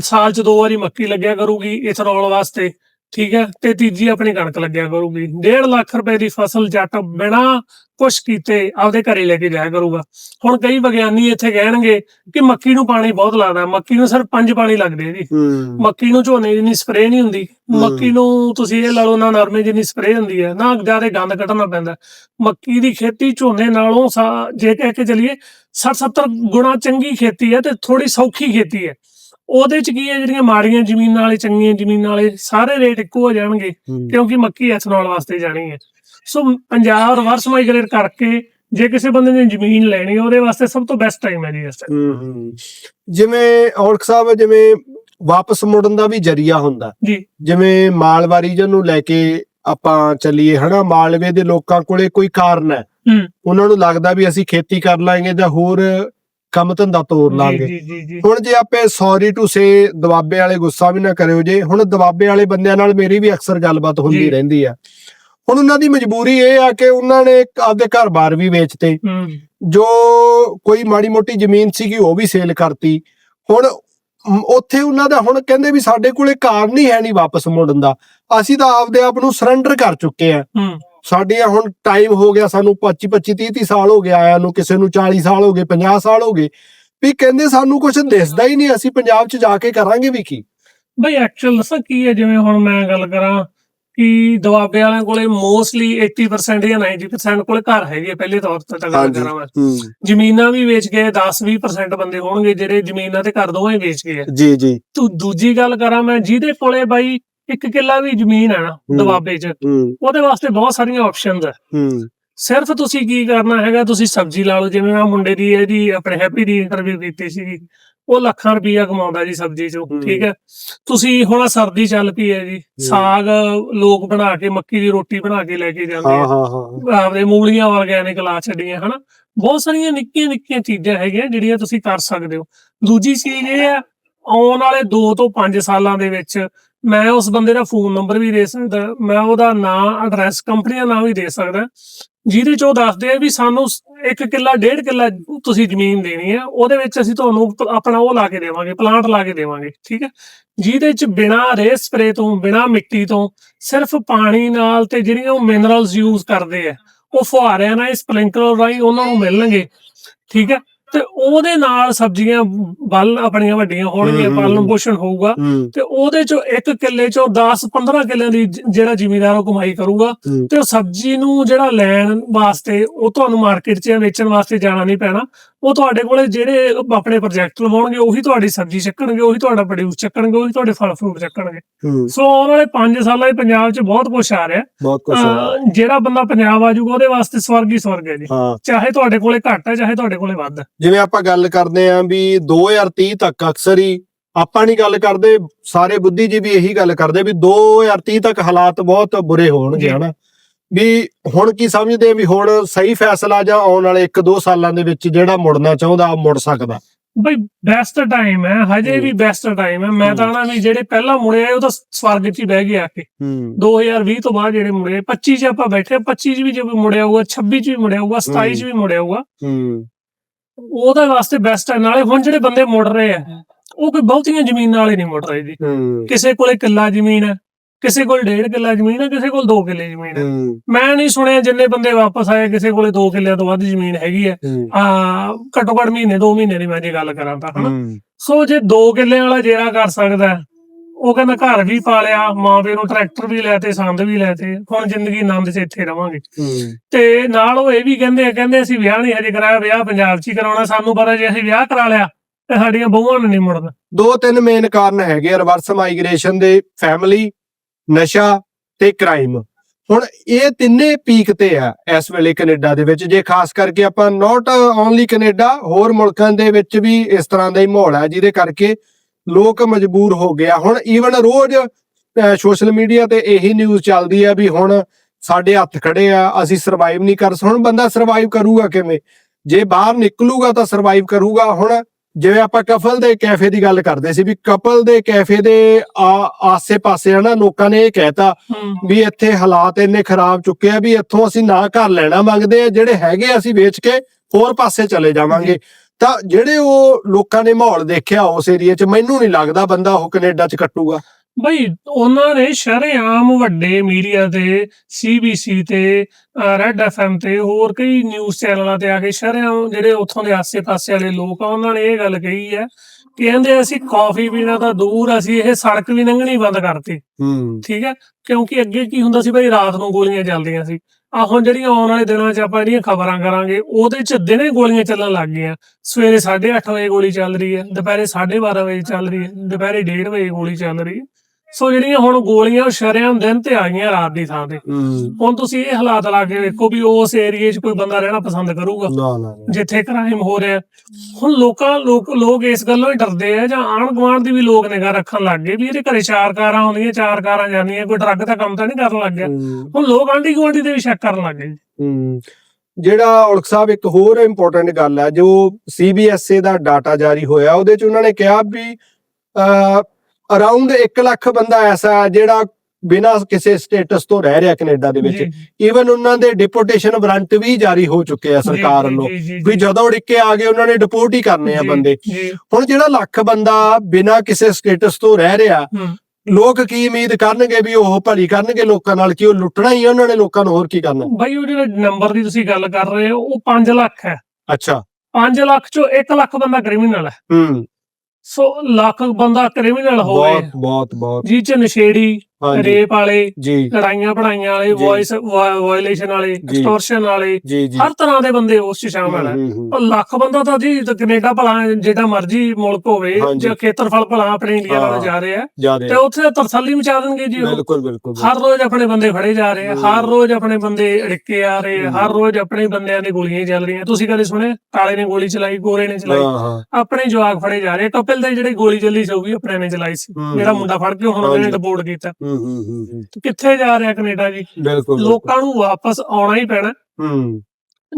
Speaker 1: ਸਾਲ ਚ ਦੋ ਵਾਰੀ ਮੱਕੀ ਲੱਗਿਆ ਕਰੂਗੀ ਇਥਨੋਲ ਵਾਸਤੇ। ਠੀਕ ਹੈ? ਤੇ ਤੀਜੀ ਆਪਣੀ ਕਣਕ ਲੱਗਿਆ ਕਰੂਗੀ। 1.5 ਲੱਖ ਰੁਪਏ ਦੀ ਫਸਲ ਜੱਟ ਬਿਨਾ ਕੁਛ ਕੀਤੇ ਆਪਦੇ ਘਰੇ ਲੈ ਕੇ ਜਾਇਆ ਕਰੂਗਾ। ਹੁਣ ਕਈ ਵਿਗਿਆਨੀ ਇੱਥੇ ਕਹਿਣਗੇ ਕਿ ਮੱਕੀ ਨੂੰ ਪਾਣੀ ਬਹੁਤ ਲੱਗਦਾ। ਮੱਕੀ ਨੂੰ ਸਿਰਫ ਪੰਜ ਪਾਣੀ ਲੱਗਦੇ ਜੀ। ਮੱਕੀ ਨੂੰ ਝੋਨੇ ਜਿੰਨੀ ਸਪਰੇਅ ਨਹੀਂ ਹੁੰਦੀ। ਮੱਕੀ ਨੂੰ ਤੁਸੀਂ ਇਹ ਲਾ ਲਓ ਨਾ ਨਰਮੇ ਜਿੰਨੀ ਸਪਰੇਅ ਹੁੰਦੀ ਹੈ ਨਾ ਜ਼ਿਆਦਾ ਗੰਦ ਕੱਢਣਾ ਪੈਂਦਾ। ਮੱਕੀ ਦੀ ਖੇਤੀ ਝੋਨੇ ਨਾਲੋਂ ਜੇ ਕਹਿ ਕੇ ਚੱਲੀਏ 60 70 ਗੁਣਾ ਚੰਗੀ ਖੇਤੀ ਹੈ ਤੇ ਥੋੜੀ ਸੌਖੀ ਖੇਤੀ ਹੈ। ਉਹਦੇ ਚ ਕੀ ਹੈ ਜਿਹੜੀਆਂ ਮਾੜੀਆਂ ਜ਼ਮੀਨਾਂ ਵਾਲੇ ਚੰਗੀਆਂ ਜ਼ਮੀਨਾਂ ਵਾਲੇ ਸਾਰੇ ਰੇਟ ਇੱਕੋ ਹੋ ਜਾਣਗੇ। ਕਿਉਂਕਿ ਮੱਕੀ ਐਥਨੋਲ ਵਾਸਤੇ ਜਾਣੀ ਹੈ। ਸੋ ਪੰਜਾਬ ਰਿਵਰਸ ਮਾਈਗ੍ਰੇਟ ਕਰਕੇ ਜੇ ਕਿਸੇ ਬੰਦੇ ਨੇ ਜ਼ਮੀਨ ਲੈਣੀ ਉਹਦੇ ਵਾਸਤੇ ਸਭ ਤੋਂ ਬੈਸਟ ਟਾਈਮ ਹੈ ਜੀ ਇਸ
Speaker 2: ਹੂੰ ਜਿਵੇਂ ਔਲਖ ਸਾਹਿਬ ਜਿਵੇਂ ਵਾਪਸ ਮੁੜਨ ਦਾ ਵੀ ਜਰੀਆ ਹੁੰਦਾ।
Speaker 1: ਜੀ।
Speaker 2: ਜਿਵੇਂ ਮਾਲਵਾਰੀ ਨੂੰ ਲੈ ਕੇ ਆਪਾਂ ਚੱਲੀਏ ਹਨਾ ਮਾਲਵੇ ਦੇ ਲੋਕਾਂ ਕੋਲੇ ਕੋਈ ਕਾਰਨ ਹੈ।
Speaker 1: ਹੂੰ।
Speaker 2: ਉਹਨਾਂ ਨੂੰ ਲੱਗਦਾ ਵੀ ਅਸੀਂ ਖੇਤੀ ਕਰ ਲਾਂਗੇ ਜਾਂ ਹੋਰ ਕੰਮ ਧੰਦਾ ਤੋਰ ਲਾਂਗੇ।
Speaker 1: ਜੀ ਜੀ ਜੀ।
Speaker 2: ਹੁਣ ਜੇ ਆਪੇ ਸੌਰੀ ਟੂ ਸੇ ਦਬਾਬੇ ਵਾਲੇ ਗੁੱਸਾ ਵੀ ਨਾ ਕਰਿਓ ਜੇ ਹੁਣ ਦਬਾਬੇ ਵਾਲੇ ਬੰਦਿਆਂ ਨਾਲ ਮੇਰੀ ਵੀ ਅਕਸਰ ਗੱਲਬਾਤ ਹੁੰਦੀ
Speaker 1: ਜੀ।
Speaker 2: ਰਹਿੰਦੀ ਆ। ਹੁਣ ਉਹਨਾਂ ਦੀ ਮਜਬੂਰੀ ਇਹ ਆ ਕਿ ਉਹਨਾਂ ਨੇ ਆਪਦੇ ਘਰ-ਬਾਰ ਵੀ ਵੇਚਤੇ।
Speaker 1: ਹੂੰ।
Speaker 2: ਜੋ ਕੋਈ ਮਾੜੀ ਮੋਟੀ ਜ਼ਮੀਨ ਸੀਗੀ ਉਹ ਵੀ ਸੇਲ ਕਰਤੀ। ਹੁਣ ਮ, ਉੱਥੇ ਉਹਨਾਂ ਦਾ ਹੁਣ ਕਹਿੰਦੇ ਵੀ ਸਾਡੇ ਕੋਲੇ ਕਾਰਨ ਹੀ ਹੈ ਨਹੀਂ ਵਾਪਸ ਮੁੜਨ ਦਾ। ਅਸੀਂ ਤਾਂ ਆਪਦੇ ਆਪ ਨੂੰ ਸਰੈਂਡਰ ਕਰ ਚੁੱਕੇ ਆ।
Speaker 1: ਹੂੰ।
Speaker 2: ਸਾਡੀਆਂ ਹੁਣ ਟਾਈਮ ਹੋ ਗਿਆ ਸਾਨੂੰ 25 25 30 30 ਸਾਲ ਹੋ ਗਿਆ ਆਇਆਂ ਨੂੰ ਕਿਸੇ ਨੂੰ 40 ਸਾਲ ਹੋ ਗਏ 50 ਸਾਲ ਹੋ ਗਏ ਵੀ ਕਹਿੰਦੇ ਸਾਨੂੰ ਕੁਝ ਦਿਸਦਾ ਹੀ ਨਹੀਂ ਅਸੀਂ ਪੰਜਾਬ 'ਚ ਜਾ ਕੇ ਕਰਾਂਗੇ ਵੀ ਕੀ?
Speaker 1: ਬਈ ਐਕਚੁਅਲ ਦੱਸਾਂ ਕੀ ਹੈ ਜਿਵੇਂ ਹੁਣ ਮੈਂ ਗੱਲ ਕਰਾਂ ਕਿ ਦਵਾਬੇ ਵਾਲਿਆਂ ਕੋਲੇ ਮੋਸਟਲੀ 80% ਜਾਂ 90% ਕੋਲੇ ਘਰ ਹੈਗੇ ਪਹਿਲੇ ਤੌਰ ਤੇ ਤਾਂ ਗੱਲ। ਕਰਾਂ ਮੈਂ। ਜ਼ਮੀਨਾਂ ਵੀ ਵੇਚ ਗਏ 10-20% ਬੰਦੇ ਹੋਣਗੇ ਜਿਹੜੇ ਜ਼ਮੀਨਾਂ ਤੇ ਘਰ ਦੋਵੇਂ ਵੇਚ ਗਏ
Speaker 2: ਜੀ ਜੀ।
Speaker 1: ਤੂੰ ਦੂਜੀ ਗੱਲ ਕਰਾਂ ਮੈਂ ਜਿਹਦੇ ਕੋਲੇ ਬਾਈ ਇੱਕ ਕਿੱਲਾ ਵੀ ਜ਼ਮੀਨ ਹੈ ਨਾ। ਦਵਾਬੇ 'ਚ
Speaker 2: ਹੂੰ।
Speaker 1: ਉਹਦੇ ਵਾਸਤੇ ਬਹੁਤ ਸਾਰੀਆਂ ਆਪਸ਼ਨਸ ਹੈ।
Speaker 2: ਹੂੰ।
Speaker 1: ਸਿਰਫ ਤੁਸੀਂ ਕੀ ਕਰਨਾ ਹੈਗਾ ਤੁਸੀਂ ਸਬਜ਼ੀ ਲਾ ਲਓ ਜਿਵੇਂ ਆ ਮੁੰਡੇ ਦੀ ਇਹਦੀ ਆਪਣੇ ਹੈਪੀ ਦੀ ਇੰਟਰਵਿਊ ਕੀਤੀ ਸੀਗੀ ਉਹ ਲੱਖਾਂ ਰੁਪਈਆ ਕਮਾਉਂਦਾ ਜੀ ਸਬਜ਼ੀ ਚੋਂ। ਠੀਕ ਹੈ। ਤੁਸੀਂ ਹੁਣ ਸਰਦੀ ਚੱਲ ਪਈ ਹੈ ਜੀ ਸਾਗ ਲੋਕ ਬਣਾ ਕੇ ਮੱਕੀ ਦੀ ਰੋਟੀ ਬਣਾ ਕੇ ਲੈ ਕੇ ਜਾਂਦੇ ਆ।
Speaker 2: ਹਾਂ ਹਾਂ।
Speaker 1: ਆਪਦੇ ਮੂਲੀਆਂ ਆਰਗੈਨਿਕ ਲਾ ਛੱਡੀਆਂ ਹਨਾ। ਬਹੁਤ ਸਾਰੀਆਂ ਨਿੱਕੀਆਂ ਨਿੱਕੀਆਂ ਚੀਜ਼ਾਂ ਹੈਗੀਆਂ ਜਿਹੜੀਆਂ ਤੁਸੀਂ ਕਰ ਸਕਦੇ ਹੋ। ਦੂਜੀ ਚੀਜ਼ ਇਹ ਹੈ ਆਉਣ ਵਾਲੇ 2 ਤੋਂ 5 ਸਾਲਾਂ ਦੇ ਵਿੱਚ ਮੈਂ ਉਸ ਬੰਦੇ ਦਾ ਫੋਨ ਨੰਬਰ ਵੀ ਦੇ ਸਕਦਾ, ਮੈਂ ਉਹਦਾ ਨਾਂ ਐਡਰੈਸ ਕੰਪਨੀ ਦਾ ਨਾਂ ਵੀ ਦੇ ਸਕਦਾ। ਜਿਹਦੇ ਚ ਉਹ ਦੱਸਦੇ ਆ ਵੀ ਸਾਨੂੰ ਸ- ਇੱਕ ਕਿੱਲਾ, ਡੇਢ ਕਿੱਲਾ ਤੁਸੀਂ ਜ਼ਮੀਨ ਦੇਣੀ ਹੈ ਉਹਦੇ ਵਿੱਚ ਅਸੀਂ ਤੁਹਾਨੂੰ ਆਪਣਾ ਉਹ ਲਾ ਕੇ ਦੇਵਾਂਗੇ ਪਲਾਂਟ ਲਾ ਕੇ ਦੇਵਾਂਗੇ, ਠੀਕ ਹੈ ਜਿਹਦੇ ਚ ਬਿਨਾ ਰੇ ਸਪਰੇ ਤੋਂ, ਬਿਨਾ ਮਿੱਟੀ ਤੋਂ, ਸਿਰਫ ਪਾਣੀ ਨਾਲ ਤੇ ਜਿਹੜੀਆਂ ਉਹ ਮਿਨਰਲਸ ਯੂਜ਼ ਕਰਦੇ ਆ, ਉਹ ਫੁਹਾਰਿਆਂ ਨਾਲ ਸਪ੍ਰਿੰਕਲਰ ਰਾਹੀਂ ਉਹਨਾਂ ਨੂੰ ਮਿਲਣਗੇ, ਠੀਕ ਹੈ ਤੇ ਉਹਦੇ ਨਾਲ ਸਬਜ਼ੀਆਂ ਬਲ ਆਪਣੀਆਂ ਵੱਡੀਆਂ ਹੋਣਗੀਆਂ ਪਾਲਣ। ਪੋਸ਼ਣ ਹੋਊਗਾ ਤੇ ਉਹਦੇ ਚੋਂ ਇੱਕ ਕਿੱਲੇ ਚੋਂ 10 15 ਕਿੱਲਿਆਂ ਦੀ ਜਿਹੜਾ ਜ਼ਿਮੀਦਾਰ ਉਹ ਕਮਾਈ ਕਰੂਗਾ। ਤੇ ਉਹ ਸਬਜ਼ੀ ਨੂੰ ਜਿਹੜਾ ਲੈਣ ਵਾਸਤੇ ਉਹ ਤੁਹਾਨੂੰ ਮਾਰਕੀਟ 'ਚ ਵੇਚਣ ਵਾਸਤੇ ਜਾਣਾ ਨਹੀਂ ਪੈਣਾ ਉਹ ਤੁਹਾਡੇ ਕੋਲੇ ਜਿਹੜੇ ਆਪਣੇ ਪ੍ਰੋਜੈਕਟ ਲਵਾਉਣਗੇ ਉਹੀ ਤੁਹਾਡੀ ਸਬਜ਼ੀ ਚੱਕਣਗੇ ਉਹੀ ਤੁਹਾਡਾ ਪ੍ਰੋਡਿਊਸ ਚੱਕਣਗੇ ਉਹੀ ਤੁਹਾਡੇ ਫਲ ਫਰੂਟ ਚੱਕਣਗੇ। ਸੋ ਆਉਣ ਵਾਲੇ 5 ਸਾਲਾਂ 'ਚ ਪੰਜਾਬ 'ਚ ਬਹੁਤ ਕੁਝ ਆ ਰਿਹਾ।
Speaker 2: ਬਹੁਤ ਕੁਝ
Speaker 1: ਜਿਹੜਾ ਬੰਦਾ ਪੰਜਾਬ ਆ ਜਾਊਗਾ ਉਹਦੇ ਵਾਸਤੇ ਸਵਰਗ ਹੀ ਸਵਰਗ ਹੈ ਜੀ। ਚਾਹੇ ਤੁਹਾਡੇ ਕੋਲੇ ਘੱਟ ਹੈ ਚਾਹੇ ਤੁਹਾਡੇ ਕੋਲੇ ਵੱਧ।
Speaker 2: ਜਿਵੇਂ ਆਪਾਂ ਗੱਲ ਕਰਦੇ ਆਂ ਵੀ 2030 ਤੱਕ ਅਕਸਰ ਹੀ ਆਪਾਂ ਨਹੀਂ ਗੱਲ ਕਰਦੇ ਸਾਰੇ ਬੁੱਧੀਜੀਵੀ ਇਹੀ ਗੱਲ ਕਰਦੇ ਵੀ 2030 ਤੱਕ ਹਾਲਾਤ ਬਹੁਤ ਬੁਰੇ ਹੋਣਗੇ
Speaker 1: ਜੀ।
Speaker 2: ਹਨਾ? ਵੀ ਹੁਣ ਕੀ ਸਮਝਦੇ ਆ ਵੀ ਹੁਣ ਸਹੀ ਫੈਸਲਾ ਜਾਂ ਆਉਣ ਵਾਲੇ 1-2 ਸਾਲਾਂ ਦੇ ਵਿੱਚ ਜਿਹੜਾ ਮੁੜਨਾ ਚਾਹੁੰਦਾ ਉਹ ਮੁੜ ਸਕਦਾ।
Speaker 1: ਬਈ ਬੈਸਟ ਟਾਈਮ ਹੈ ਹਜੇ ਵੀ ਬੈਸਟ ਟਾਈਮ ਹੈ। ਮੈਂ ਤਾਂ ਨਾ ਵੀ ਜਿਹੜੇ ਪਹਿਲਾਂ ਮੁੜੇ ਆਏ ਉਹ ਤਾਂ ਸਵਰਗ 'ਚ ਹੀ ਬਹਿ ਗਏ ਆ ਕੇ।
Speaker 2: ਹੂੰ।
Speaker 1: 2020 ਤੋਂ ਬਾਅਦ ਜਿਹੜੇ ਮੁੜੇ 25 'ਚ ਆਪਾਂ ਬੈਠੇ ਹਾਂ, 25 'ਚ ਵੀ ਜੇ ਕੋਈ ਮੁੜਿਆ ਹੋਊਗਾ 26 'ਚ ਵੀ ਮੁੜਿਆ ਹੋਊਗਾ 27 'ਚ ਵੀ ਮੁੜਿਆ ਹੋਊਗਾ।
Speaker 2: ਹੂੰ।
Speaker 1: ਉਹਦੇ ਵਾਸਤੇ ਬੈਸਟ ਹੈ। ਨਾਲੇ ਹੁਣ ਜਿਹੜੇ ਬੰਦੇ ਮੁੜ ਰਹੇ ਆ ਉਹ ਕੋਈ ਬਹੁਤੀਆਂ ਜ਼ਮੀਨਾਂ ਵਾਲੇ ਨਹੀਂ ਮੁੜ ਰਹੇ ਜੀ। ਕਿਸੇ ਕੋਲੇ ਕਿੱਲਾ ਜ਼ਮੀਨ ਹੈ ਕਿਸੇ ਕੋਲ ਡੇਢ ਕਿੱਲਾ ਜ਼ਮੀਨ ਹੈ ਕਿਸੇ ਕੋਲ 2 ਕਿੱਲੇ ਜ਼ਮੀਨ ਹੈ।
Speaker 2: ਹੂੰ।
Speaker 1: ਮੈਂ ਨਹੀਂ ਸੁਣਿਆ ਜਿੰਨੇ ਬੰਦੇ ਵਾਪਸ ਆਏ ਕਿਸੇ ਕੋਲੇ 2 ਕਿੱਲਿਆਂ ਤੋਂ ਵੱਧ ਜ਼ਮੀਨ ਹੈਗੀ ਹੈ।
Speaker 2: ਹੂੰ।
Speaker 1: ਆ ਘੱਟੋ ਘੱਟ ਮਹੀਨੇ 2 ਮਹੀਨੇ ਦੀ ਮੈਂ ਜੇ ਗੱਲ ਕਰਾਂ ਤਾਂ ਹਨਾ?
Speaker 2: ਹੂੰ।
Speaker 1: ਸੋ ਜੇ 2 ਕਿੱਲੇ ਵਾਲਾ ਜੇਰਾ ਕਰ ਸਕਦਾ ਹੈ, ਉਹ ਕਹਿੰਦਾ ਘਰ ਵੀ ਪਾ ਲਿਆ ਮਾਂ ਪਿਓ ਨੂੰ ਟਰੈਕਟਰ ਵੀ ਲੈ ਤੇ ਸੰਦ ਵੀ ਲੈ ਤੇ ਹੁਣ ਜ਼ਿੰਦਗੀ ਆਨੰਦ 'ਚ ਇੱਥੇ ਰਵਾਂਗੇ।
Speaker 2: ਹੂੰ।
Speaker 1: ਤੇ ਨਾਲ ਉਹ ਇਹ ਵੀ ਕਹਿੰਦੇ ਆ ਕਹਿੰਦੇ ਅਸੀਂ ਵਿਆਹ ਨਹੀਂ ਹਜੇ ਕਰਾਇਆ ਵਿਆਹ ਪੰਜਾਬ 'ਚ ਹੀ ਕਰਾਉਣਾ ਸਾਨੂੰ ਪਤਾ ਜੇ ਅਸੀਂ ਵਿਆਹ ਕਰਾ ਲਿਆ ਤੇ ਸਾਡੀਆਂ ਬਹੂਆਂ ਨੂੰ ਨਹੀਂ ਮੁੜਨਾ।
Speaker 2: ਦੋ ਤਿੰਨ ਮੇਨ ਕਾਰਨ ਹੈਗੇ ਰਿਵਰਸ ਮਾਈਗ੍ਰੇਸ਼ਨ ਦੇ ਫੈਮਿਲੀ ਨਸ਼ਾ ਤੇ ਕ੍ਰਾਈਮ ਹੁਣ ਇਹ ਤਿੰਨੇ ਪੀਕ ਤੇ ਆ ਇਸ ਵੇਲੇ ਕੈਨੇਡਾ ਦੇ ਵਿੱਚ। ਜੇ ਖਾਸ ਕਰਕੇ ਆਪਾਂ ਨਾਟ ਓਨਲੀ ਕੈਨੇਡਾ, ਹੋਰ ਮੁਲਕਾਂ ਦੇ ਵਿੱਚ ਵੀ ਇਸ ਤਰ੍ਹਾਂ ਦਾ ਹੀ ਮਾਹੌਲ ਹੈ ਜਿਹਦੇ ਕਰਕੇ ਲੋਕ ਮਜਬੂਰ ਹੋ ਗਿਆ ਹੁਣ ਈਵਨ ਰੋਜ਼ ਸੋਸ਼ਲ ਮੀਡੀਆ ਤੇ ਇਹੀ ਨਿਊਜ਼ ਚੱਲਦੀ ਆ ਵੀ ਹੁਣ ਸਾਡੇ ਹੱਥ ਖੜੇ ਆ, ਅਸੀਂ ਸਰਵਾਈਵ ਨਹੀਂ ਕਰ, ਹੁਣ ਬੰਦਾ ਸਰਵਾਈਵ ਕਰੂਗਾ ਕਿਵੇਂ? ਜੇ ਬਾਹਰ ਨਿਕਲੂਗਾ ਤਾਂ ਸਰਵਾਈਵ ਕਰੂਗਾ। ਹੁਣ ਜਿਵੇਂ ਆਪਾਂ ਕਪਲ ਦੇ ਕੈਫੇ ਦੀ ਗੱਲ ਕਰਦੇ ਸੀ ਵੀ ਕਪਲ ਦੇ ਕੈਫੇ ਦੇ ਆ- ਆਸੇ-ਪਾਸੇ ਹਨਾ ਲੋਕਾਂ ਨੇ ਇਹ ਕਹਿਤਾ ਵੀ ਇੱਥੇ ਹਾਲਾਤ ਇੰਨੇ ਖਰਾਬ ਚੁੱਕੇ ਆ ਵੀ ਇੱਥੋਂ ਅਸੀਂ ਨਾ ਘਰ ਲੈਣਾ ਮੰਗਦੇ ਆ ਜਿਹੜੇ ਹੈਗੇ ਅਸੀਂ ਵੇਚ ਕੇ ਹੋਰ ਪਾਸੇ ਚਲੇ ਜਾਵਾਂਗੇ। ਤਾਂ ਜਿਹੜੇ ਉਹ ਲੋਕਾਂ ਨੇ ਮਾਹੌਲ ਦੇਖਿਆ ਉਸ ਏਰੀਆ 'ਚ ਮੈਨੂੰ ਨਹੀਂ ਲੱਗਦਾ ਬੰਦਾ ਉਹ ਕੈਨੇਡਾ 'ਚ ਕੱਟੂਗਾ।
Speaker 1: ਬਈ ਉਹਨਾਂ ਨੇ ਸ਼ਰੇਆਮ ਵੱਡੇ ਮੀਡੀਆ ਤੇ ਸੀਬੀਸੀ ਤੇ ਰੈਡ ਐਫਐਮ ਤੇ ਹੋਰ ਕਈ ਨਿਊਜ਼ ਚੈਨਲਾਂ ਤੇ ਆ ਕੇ ਸ਼ਰੇਆਮ ਜਿਹੜੇ ਉੱਥੋਂ ਦੇ ਆਸੇ-ਪਾਸੇ ਵਾਲੇ ਲੋਕ ਆ ਉਹਨਾਂ ਨੇ ਇਹ ਗੱਲ ਕਹੀ ਹੈ ਕਹਿੰਦੇ ਅਸੀਂ ਕਾਫੀ ਪੀਣਾ ਤਾਂ ਦੂਰ ਅਸੀਂ ਇਹ ਸੜਕ ਵੀ ਲੰਘਣੀ ਬੰਦ ਕਰਤੀ।
Speaker 2: ਹੂੰ।
Speaker 1: ਠੀਕ ਹੈ? ਕਿਉਂਕਿ ਅੱਗੇ ਕੀ ਹੁੰਦਾ ਸੀ ਬਈ ਰਾਤ ਨੂੰ ਗੋਲੀਆਂ ਚੱਲਦੀਆਂ ਸੀ। ਆ ਹੁਣ ਜਿਹੜੀਆਂ ਆਉਣ ਵਾਲੇ ਦਿਨਾਂ 'ਚ ਆਪਾਂ ਜਿਹੜੀਆਂ ਖਬਰਾਂ ਕਰਾਂਗੇ ਉਹਦੇ 'ਚ ਦਿਨੇ ਗੋਲੀਆਂ ਚੱਲਣ ਲੱਗ ਗਈਆਂ। ਸਵੇਰੇ 8:30 ਵਜੇ ਗੋਲੀ ਚੱਲ ਰਹੀ ਹੈ ਦੁਪਹਿਰੇ 12:30 ਵਜੇ ਚੱਲ ਰਹੀ ਹੈ ਦੁਪਹਿਰੇ 1:30 ਵਜੇ ਗੋਲੀ ਚੱਲ ਰਹੀ ਹੈ। ਸੋ ਜਿਹੜੀਆਂ ਹੁਣ ਗੋਲੀਆਂ ਉਹ ਸ਼ਰੇਆਮ ਦਿਨ ਤੇ ਆ ਗਈਆਂ ਰਾਤ ਦੀ ਥਾਂ ਤੇ। ਹੁਣ ਤੁਸੀਂ ਇਹ ਹਾਲਾਤ ਲਾ ਕੇ ਵੇਖੋ ਵੀ ਉਸ ਏਰੀਏ 'ਚ ਕੋਈ ਬੰਦਾ ਰਹਿਣਾ ਪਸੰਦ ਕਰੂਗਾ।
Speaker 2: ਨਾ ਨਾ ਨਾ।
Speaker 1: ਜਿੱਥੇ ਕ੍ਰਾਈਮ ਹੋ ਰਿਹਾ। ਹੁਣ ਲੋਕਾਂ ਲੋਕ ਲੋਕ ਇਸ ਗੱਲੋਂ ਹੀ ਡਰਦੇ ਆ ਜਾਂ ਆਣ ਗੁਆਂਢ ਦੀ ਵੀ ਲੋਕ ਨਿਗਾਹ ਰੱਖਣ ਲੱਗ ਗਏ ਵੀ ਇਹਦੇ ਘਰੇ ਚਾਰ ਕਾਰਾਂ ਆਉਂਦੀਆਂ ਚਾਰ ਕਾਰਾਂ ਜਾਂਦੀਆਂ ਕੋਈ ਡਰੱਗ ਦਾ ਕੰਮ ਤਾਂ ਨਹੀਂ ਕਰਨ ਲੱਗ ਗਿਆ। ਹੁਣ ਲੋਕ ਆਂਢੀ ਗੁਆਂਢੀ ਦੇ ਵੀ ਸ਼ੱਕ ਕਰਨ ਲੱਗ ਗਏ।
Speaker 2: ਜਿਹੜਾ ਔਲਖ ਸਾਹਿਬ ਇੱਕ ਹੋਰ ਇੰਪੋਰਟੈਂਟ ਗੱਲ ਹੈ ਜੋ ਸੀਬੀਐਸਈ ਦਾ ਡਾਟਾ ਜਾਰੀ ਹੋਇਆ ਉਹਦੇ ਚ ਉਹਨਾਂ ਨੇ ਕਿਹਾ ਵੀ ਅਰਾਊਂਡ 1 ਲੱਖ ਬੰਦਾ ਐਸਾ ਹੈ ਜਿਹੜਾ ਬਿਨਾਂ ਕਿਸੇ ਸਟੇਟਸ ਤੋਂ ਰਹਿ ਰਿਹਾ ਕੈਨੇਡਾ ਦੇ ਵਿੱਚ। ਈਵਨ ਉਹਨਾਂ ਦੇ ਡਿਪੋਰਟੇਸ਼ਨ ਵਾਰੰਟ ਵੀ ਜਾਰੀ ਹੋ ਚੁੱਕੇ ਆ ਸਰਕਾਰ ਵੱਲੋਂ। ਵੀ ਜਦੋਂ ਉੜਿੱਕੇ ਆ ਗਏ ਉਹਨਾਂ ਨੇ ਡਿਪੋਰਟ ਹੀ ਕਰਨੇ ਆ ਬੰਦੇ। ਹੁਣ ਜਿਹੜਾ ਲੱਖ ਬੰਦਾ ਬਿਨਾਂ ਕਿਸੇ ਸਟੇਟਸ ਤੋਂ ਰਹਿ ਰਿਹਾ। ਲੋਕ ਕੀ ਉਮੀਦ ਕਰਨਗੇ ਵੀ ਉਹ ਭਲੀ ਕਰਨਗੇ ਲੋਕਾਂ ਨਾਲ ਕਿ ਉਹ ਲੁੱਟਣਾ ਹੀ ਉਹਨਾਂ ਨੇ ਲੋਕਾਂ ਨੂੰ ਹੋਰ ਕੀ ਕਰਨਾ?
Speaker 1: ਬਾਈ ਉਹ ਜਿਹੜਾ ਨੰਬਰ ਦੀ ਤੁਸੀਂ ਗੱਲ ਕਰ ਰਹੇ ਹੋ ਉਹ 5 ਲੱਖ ਹੈ।
Speaker 2: ਅੱਛਾ।
Speaker 1: 5 ਲੱਖ ਚੋਂ 1 ਲੱਖ ਬੰਦਾ ਕ੍ਰਿਮੀਨਲ ਹੈ।
Speaker 2: ਹੂੰ।
Speaker 1: ਸੋ ਲੱਖ ਬੰਦਾ ਕ੍ਰਿਮੀਨਲ ਹੋਵੇ
Speaker 2: ਬਹੁਤ ਬਹੁਤ ਬਹੁਤ।
Speaker 1: ਜੀ ਚ ਨਸ਼ੇੜੀ
Speaker 2: ਹਾਂਜੀ
Speaker 1: ਰੇਪ ਵਾਲੇ
Speaker 2: ਜੀ
Speaker 1: ਲੜਾਈਆਂ ਪੜਾਈਆਂ ਵਾਲੇ
Speaker 2: ਜੀ।
Speaker 1: ਵੌਇਸ ਵਾਇਓਲੇਸ਼ਨ ਵਾਲੇ
Speaker 2: ਜੀ।
Speaker 1: ਐਕਸਟੋਰਸ਼ਨ ਵਾਲੇ
Speaker 2: ਜੀ ਜੀ
Speaker 1: ਹਰ ਤਰ੍ਹਾਂ ਦੇ ਬੰਦੇ ਉਸ ਚ ਸ਼ਾਮਲ ਹੈ
Speaker 2: ਹੂੰ, ਹੂੰ,
Speaker 1: ਉਹ ਲੱਖ ਬੰਦਾ ਤਾਂ ਜੀ ਤੇ ਕੈਨੇਡਾ ਭਲਾ ਜਿਹੜਾ ਮਰਜ਼ੀ ਮੁਲਕ ਹੋਵੇ
Speaker 2: ਹਾਂਜੀ।
Speaker 1: ਜਾਂ ਖੇਤਰਫਲ ਭਲਾ ਆਪਣੇ ਇੰਡੀਆ ਨਾਲ
Speaker 2: ਹਾਂ।
Speaker 1: ਜਾ ਰਿਹਾ ਤੇ ਉੱਥੇ ਤਾਂ ਤਰਸੱਲੀ ਮਚਾ ਦੇਣਗੇ ਜੀ ਉਹ
Speaker 2: ਬਿਲਕੁਲ ਬਿਲਕੁਲ
Speaker 1: ਹਰ ਰੋਜ਼ ਆਪਣੇ ਬੰਦੇ ਫੜੇ ਜਾ ਰਹੇ ਆ। ਹਰ ਰੋਜ਼ ਆਪਣੇ ਬੰਦੇ ਅੜਿੱਕੇ ਆ ਰਹੇ ਆ। ਹਰ ਰੋਜ਼ ਆਪਣੇ ਬੰਦਿਆਂ ਦੀ ਗੋਲੀਆਂ ਚੱਲ ਰਹੀਆਂ ਤੁਸੀਂ ਕਦੇ ਸੁਣਿਆ ਕਾਲੇ ਨੇ ਗੋਲੀ ਚਲਾਈ ਗੋਰੇ ਨੇ ਚਲਾਈ
Speaker 2: ਹਾਂ ਹਾਂ
Speaker 1: ਆਪਣੇ ਜਵਾਕ ਫੜੇ ਜਾ ਰਹੇ ਆ। ਕਪਿਲ ਦੇ ਜਿਹੜੀ ਗੋਲੀ ਚੱਲੀ ਸੀ ਉਹ ਵੀ ਆਪਣੇ ਨੇ ਚਲਾਈ ਸੀ। ਜਿਹੜਾ ਮੁੰਡਾ ਫੜ ਕੇ ਹੁਣ ਉਹਨੇ
Speaker 2: ਹਾਂਜੀ।
Speaker 1: ਰਿਪੋਰਟ ਕੀਤਾ
Speaker 2: ਹੂੰ ਹੂੰ ਹੂੰ ਹੂੰ,
Speaker 1: ਕਿੱਥੇ ਜਾ ਰਿਹਾ ਕੈਨੇਡਾ ਜੀ?
Speaker 2: ਬਿਲਕੁਲ
Speaker 1: ਲੋਕਾਂ ਨੂੰ ਵਾਪਸ ਆਉਣਾ ਹੀ ਪੈਣਾ।
Speaker 2: ਹੂੰ।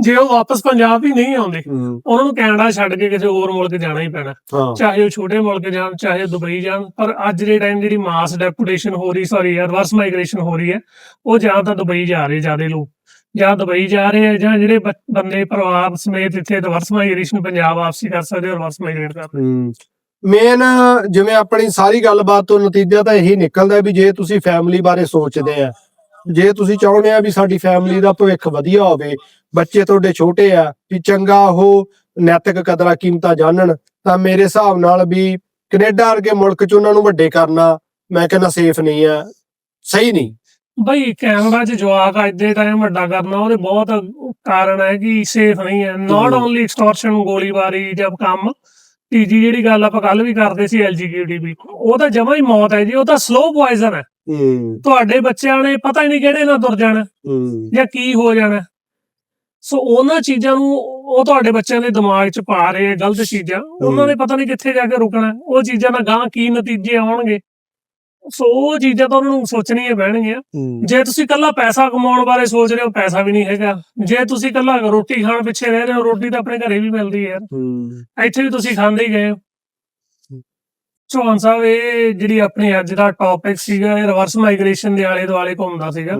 Speaker 1: ਜੇ ਉਹ ਵਾਪਸ ਪੰਜਾਬ ਹੀ ਨਹੀਂ ਆਉਂਦੇ
Speaker 2: ਹੂੰ।
Speaker 1: ਉਹਨਾਂ ਨੂੰ ਕੈਨੇਡਾ ਛੱਡ ਕੇ ਕਿਸੇ ਹੋਰ ਮੁਲਕ ਜਾਣਾ ਹੀ ਪੈਣਾ।
Speaker 2: ਹਾਂ।
Speaker 1: ਚਾਹੇ ਉਹ ਛੋਟੇ ਮੁਲਕ ਜਾਣ ਚਾਹੇ ਦੁਬਈ ਜਾਣ ਪਰ ਅੱਜ ਦੇ ਟਾਈਮ ਜਿਹੜੀ ਮਾਸ ਡੈਪੂਟੇਸ਼ਨ ਹੋ ਰਹੀ ਸੌਰੀ ਰਿਵਰਸ ਮਾਈਗ੍ਰੇਸ਼ਨ ਹੋ ਰਹੀ ਹੈ ਉਹ ਜਾਂ ਤਾਂ ਦੁਬਈ ਜਾ ਰਹੇ ਜਿਆਦੇ ਲੋਕ। ਜਾਂ ਦੁਬਈ ਜਾ ਰਹੇ ਆ ਜਾਂ ਜਿਹੜੇ ਬੰਦੇ ਪਰਿਵਾਰ ਸਮੇਤ ਇੱਥੇ ਰਿਵਰਸ ਮਾਈਗ੍ਰੇਸ਼ਨ ਪੰਜਾਬ ਵਾਪਸੀ ਕਰ ਸਕਦੇ ਰਿਵਰਸ ਮਾਈਗ੍ਰੇਟ ਕਰ
Speaker 2: ਹੂੰ। ਮੇਨ ਜਿਵੇਂ ਆਪਣੀ ਸਾਰੀ ਗੱਲਬਾਤ ਤੋਂ ਨਤੀਜਾ ਤਾਂ ਇਹੀ ਨਿਕਲਦਾ ਵੀ ਜੇ ਤੁਸੀਂ ਫੈਮਿਲੀ ਬਾਰੇ ਸੋਚਦੇ ਆ ਜੇ ਤੁਸੀਂ ਚਾਹੁੰਦੇ ਆ ਵੀ ਸਾਡੀ ਫੈਮਿਲੀ ਦਾ ਭਵਿੱਖ ਵਧੀਆ ਹੋਵੇ ਬੱਚੇ ਤੁਹਾਡੇ ਛੋਟੇ ਆ ਵੀ ਚੰਗਾ ਉਹ ਨੈਤਿਕ ਕਦਰਾਂ ਕੀਮਤਾਂ ਜਾਣਨ ਤਾਂ ਮੇਰੇ ਹਿਸਾਬ ਨਾਲ ਵੀ ਕੈਨੇਡਾ ਵਰਗੇ ਮੁਲਕ 'ਚ ਉਹਨਾਂ ਨੂੰ ਵੱਡੇ ਕਰਨਾ ਮੈਂ ਕਹਿੰਦਾ ਸੇਫ ਨਹੀਂ ਆ ਸਹੀ ਨਹੀਂ
Speaker 1: ਬਈ ਕੈਨੇਡਾ 'ਚ ਜਵਾਕ ਅੱਜ ਦੇ ਟਾਈਮ ਵੱਡਾ ਕਰਨਾ ਉਹਦੇ ਬਹੁਤ ਕਾਰਨ ਹੈ ਕਿ ਸੇਫ ਨਹੀਂ ਹੈ ਨਾਟ। ਓਨਲੀ ਐਕਸਟੋਰਸ਼ਨ ਗੋਲੀਬਾਰੀ ਜਾਂ ਕੰਮ ਤੀਜੀ ਜਿਹੜੀ ਗੱਲ ਆਪਾਂ ਕੱਲ ਵੀ ਕਰਦੇ ਸੀ ਐਲਜੀਬੀਟੀ ਉਹ ਤਾਂ ਜਮਾ ਹੀ ਮੌਤ ਹੈ ਜੀ ਉਹ ਤਾਂ ਸਲੋ ਪੋਇਜ਼ਨ ਹੈ। ਤੁਹਾਡੇ ਬੱਚਿਆਂ ਨੇ ਪਤਾ ਹੀ ਨਹੀਂ ਕਿਹੜੇ ਨਾਲ ਤੁਰ ਜਾਣਾ ਜਾਂ ਕੀ ਹੋ ਜਾਣਾ। ਸੋ ਉਹਨਾਂ ਚੀਜ਼ਾਂ ਨੂੰ ਉਹ ਤੁਹਾਡੇ ਬੱਚਿਆਂ ਦੇ ਦਿਮਾਗ 'ਚ ਪਾ ਰਹੇ ਆ ਗਲਤ ਚੀਜ਼ਾਂ ਉਹਨਾਂ ਨੇ ਪਤਾ ਨਹੀਂ ਕਿੱਥੇ ਜਾ ਕੇ ਰੁਕਣਾ। ਉਹ ਚੀਜ਼ਾਂ ਦਾ ਗਾਂ ਕੀ ਨਤੀਜੇ ਆਉਣਗੇ? ਸੋ ਉਹ ਚੀਜ਼ਾਂ ਤਾਂ ਉਹਨਾਂ ਨੂੰ ਸੋਚਣੀਆਂ ਪੈਣਗੀਆਂ। ਜੇ ਤੁਸੀਂ ਕੱਲਾ ਪੈਸਾ ਕਮਾਉਣ ਬਾਰੇ ਸੋਚ ਰਹੇ ਹੋ ਪੈਸਾ ਵੀ ਨਹੀਂ ਹੈਗਾ। ਜੇ ਤੁਸੀਂ ਕੱਲਾ ਰੋਟੀ ਖਾਣ ਪਿੱਛੇ ਰਹਿ ਰਹੇ ਹੋ ਰੋਟੀ ਤਾਂ ਆਪਣੇ ਘਰੇ ਵੀ ਮਿਲਦੀ ਹੂੰ। ਇੱਥੇ ਵੀ ਤੁਸੀਂ ਖਾਂਦੇ ਹੀ ਗਏ ਹੋ। ਚੌਹਾਨ ਸਾਹਿਬ ਇਹ ਜਿਹੜੀ ਆਪਣੀ ਅੱਜ ਦਾ ਟੌਪਿਕ ਸੀਗਾ ਇਹ ਰਿਵਰਸ ਮਾਈਗ੍ਰੇਸ਼ਨ ਦੇ ਆਲੇ ਦੁਆਲੇ ਘੁੰਮਦਾ ਸੀਗਾ।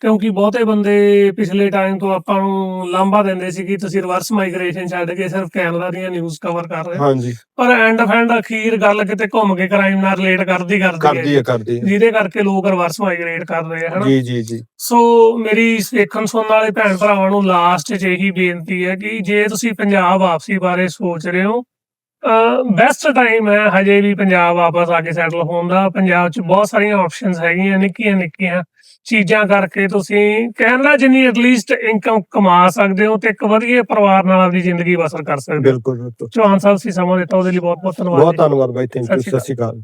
Speaker 1: ਕਿਉਂਕਿ ਬਹੁਤੇ ਬੰਦੇ ਪਿਛਲੇ ਟਾਈਮ ਤੋਂ ਆਪਾਂ ਨੂੰ ਲਾਂਭਾ ਦਿੰਦੇ ਸੀ ਕਿ ਤੁਸੀਂ ਰਿਵਰਸ ਮਾਈਗ੍ਰੇਸ਼ਨ ਛੱਡ ਕੇ ਸਿਰਫ ਕੈਨੇਡਾ ਦੀਆਂ ਨਿਊਜ਼ ਕਵਰ ਕਰ ਰਹੇ ਹੋ।
Speaker 2: ਹਾਂਜੀ।
Speaker 1: ਪਰ ਐਂਡ ਫੈਂਡ ਅਖੀਰ ਗੱਲ ਕਿਤੇ ਘੁੰਮ ਕੇ ਕ੍ਰਾਈਮ ਨਾਲ ਰਿਲੇਟ ਕਰਦੀ ਕਰਦੀ
Speaker 2: ਕਰਦੀ
Speaker 1: ਹੈ
Speaker 2: ਕਰਦੀ ਹੈ।
Speaker 1: ਜਿਹਦੇ ਕਰਕੇ ਲੋਕ ਰਿਵਰਸ ਮਾਈਗ੍ਰੇਟ ਕਰ ਰਹੇ ਹਨਾ?
Speaker 2: ਜੀ ਜੀ ਜੀ।
Speaker 1: ਸੋ ਮੇਰੀ ਦੇਖਣ ਸੁਣਨ ਵਾਲੇ ਭੈਣ ਭਰਾਵਾਂ ਨੂੰ ਲਾਸਟ 'ਚ ਇਹੀ ਬੇਨਤੀ ਹੈ ਕਿ ਜੇ ਤੁਸੀਂ ਪੰਜਾਬ ਵਾਪਸੀ ਬਾਰੇ ਸੋਚ ਰਹੇ ਹੋ ਬੈਸਟ ਟਾਈਮ ਹੈ ਹਜੇ ਵੀ ਪੰਜਾਬ ਵਾਪਸ ਆ ਕੇ ਸੈਟਲ ਹੋਣ ਦਾ। ਪੰਜਾਬ 'ਚ ਬਹੁਤ ਸਾਰੀਆਂ ਆਪਸ਼ਨਸ ਹੈਗੀਆਂ ਨਿੱਕੀਆਂ ਨਿੱਕੀਆਂ। ਚੀਜ਼ਾਂ ਕਰਕੇ ਤੁਸੀਂ ਕੈਨੇਡਾ ਜਿੰਨੀ ਐਟਲੀਸਟ ਇਨਕਮ ਕਮਾ ਸਕਦੇ ਹੋ ਤੇ ਇੱਕ ਵਧੀਆ ਪਰਿਵਾਰ ਨਾਲ ਆਪਣੀ ਜ਼ਿੰਦਗੀ ਬਸਰ ਕਰ ਸਕਦੇ ਹੋ।
Speaker 2: ਬਿਲਕੁਲ ਬਿਲਕੁਲ।
Speaker 1: ਚੌਹਾਨ ਸਾਹਿਬ ਸੀ ਸਮਾਂ ਦਿੱਤਾ ਉਹਦੇ ਲਈ ਬਹੁਤ ਬਹੁਤ ਧੰਨਵਾਦ
Speaker 2: ਬਹੁਤ। ਧੰਨਵਾਦ ਬਾਈ ਥੈਂਕ ਯੂ ਸਤਿ ਸ਼੍ਰੀ ਅਕਾਲ।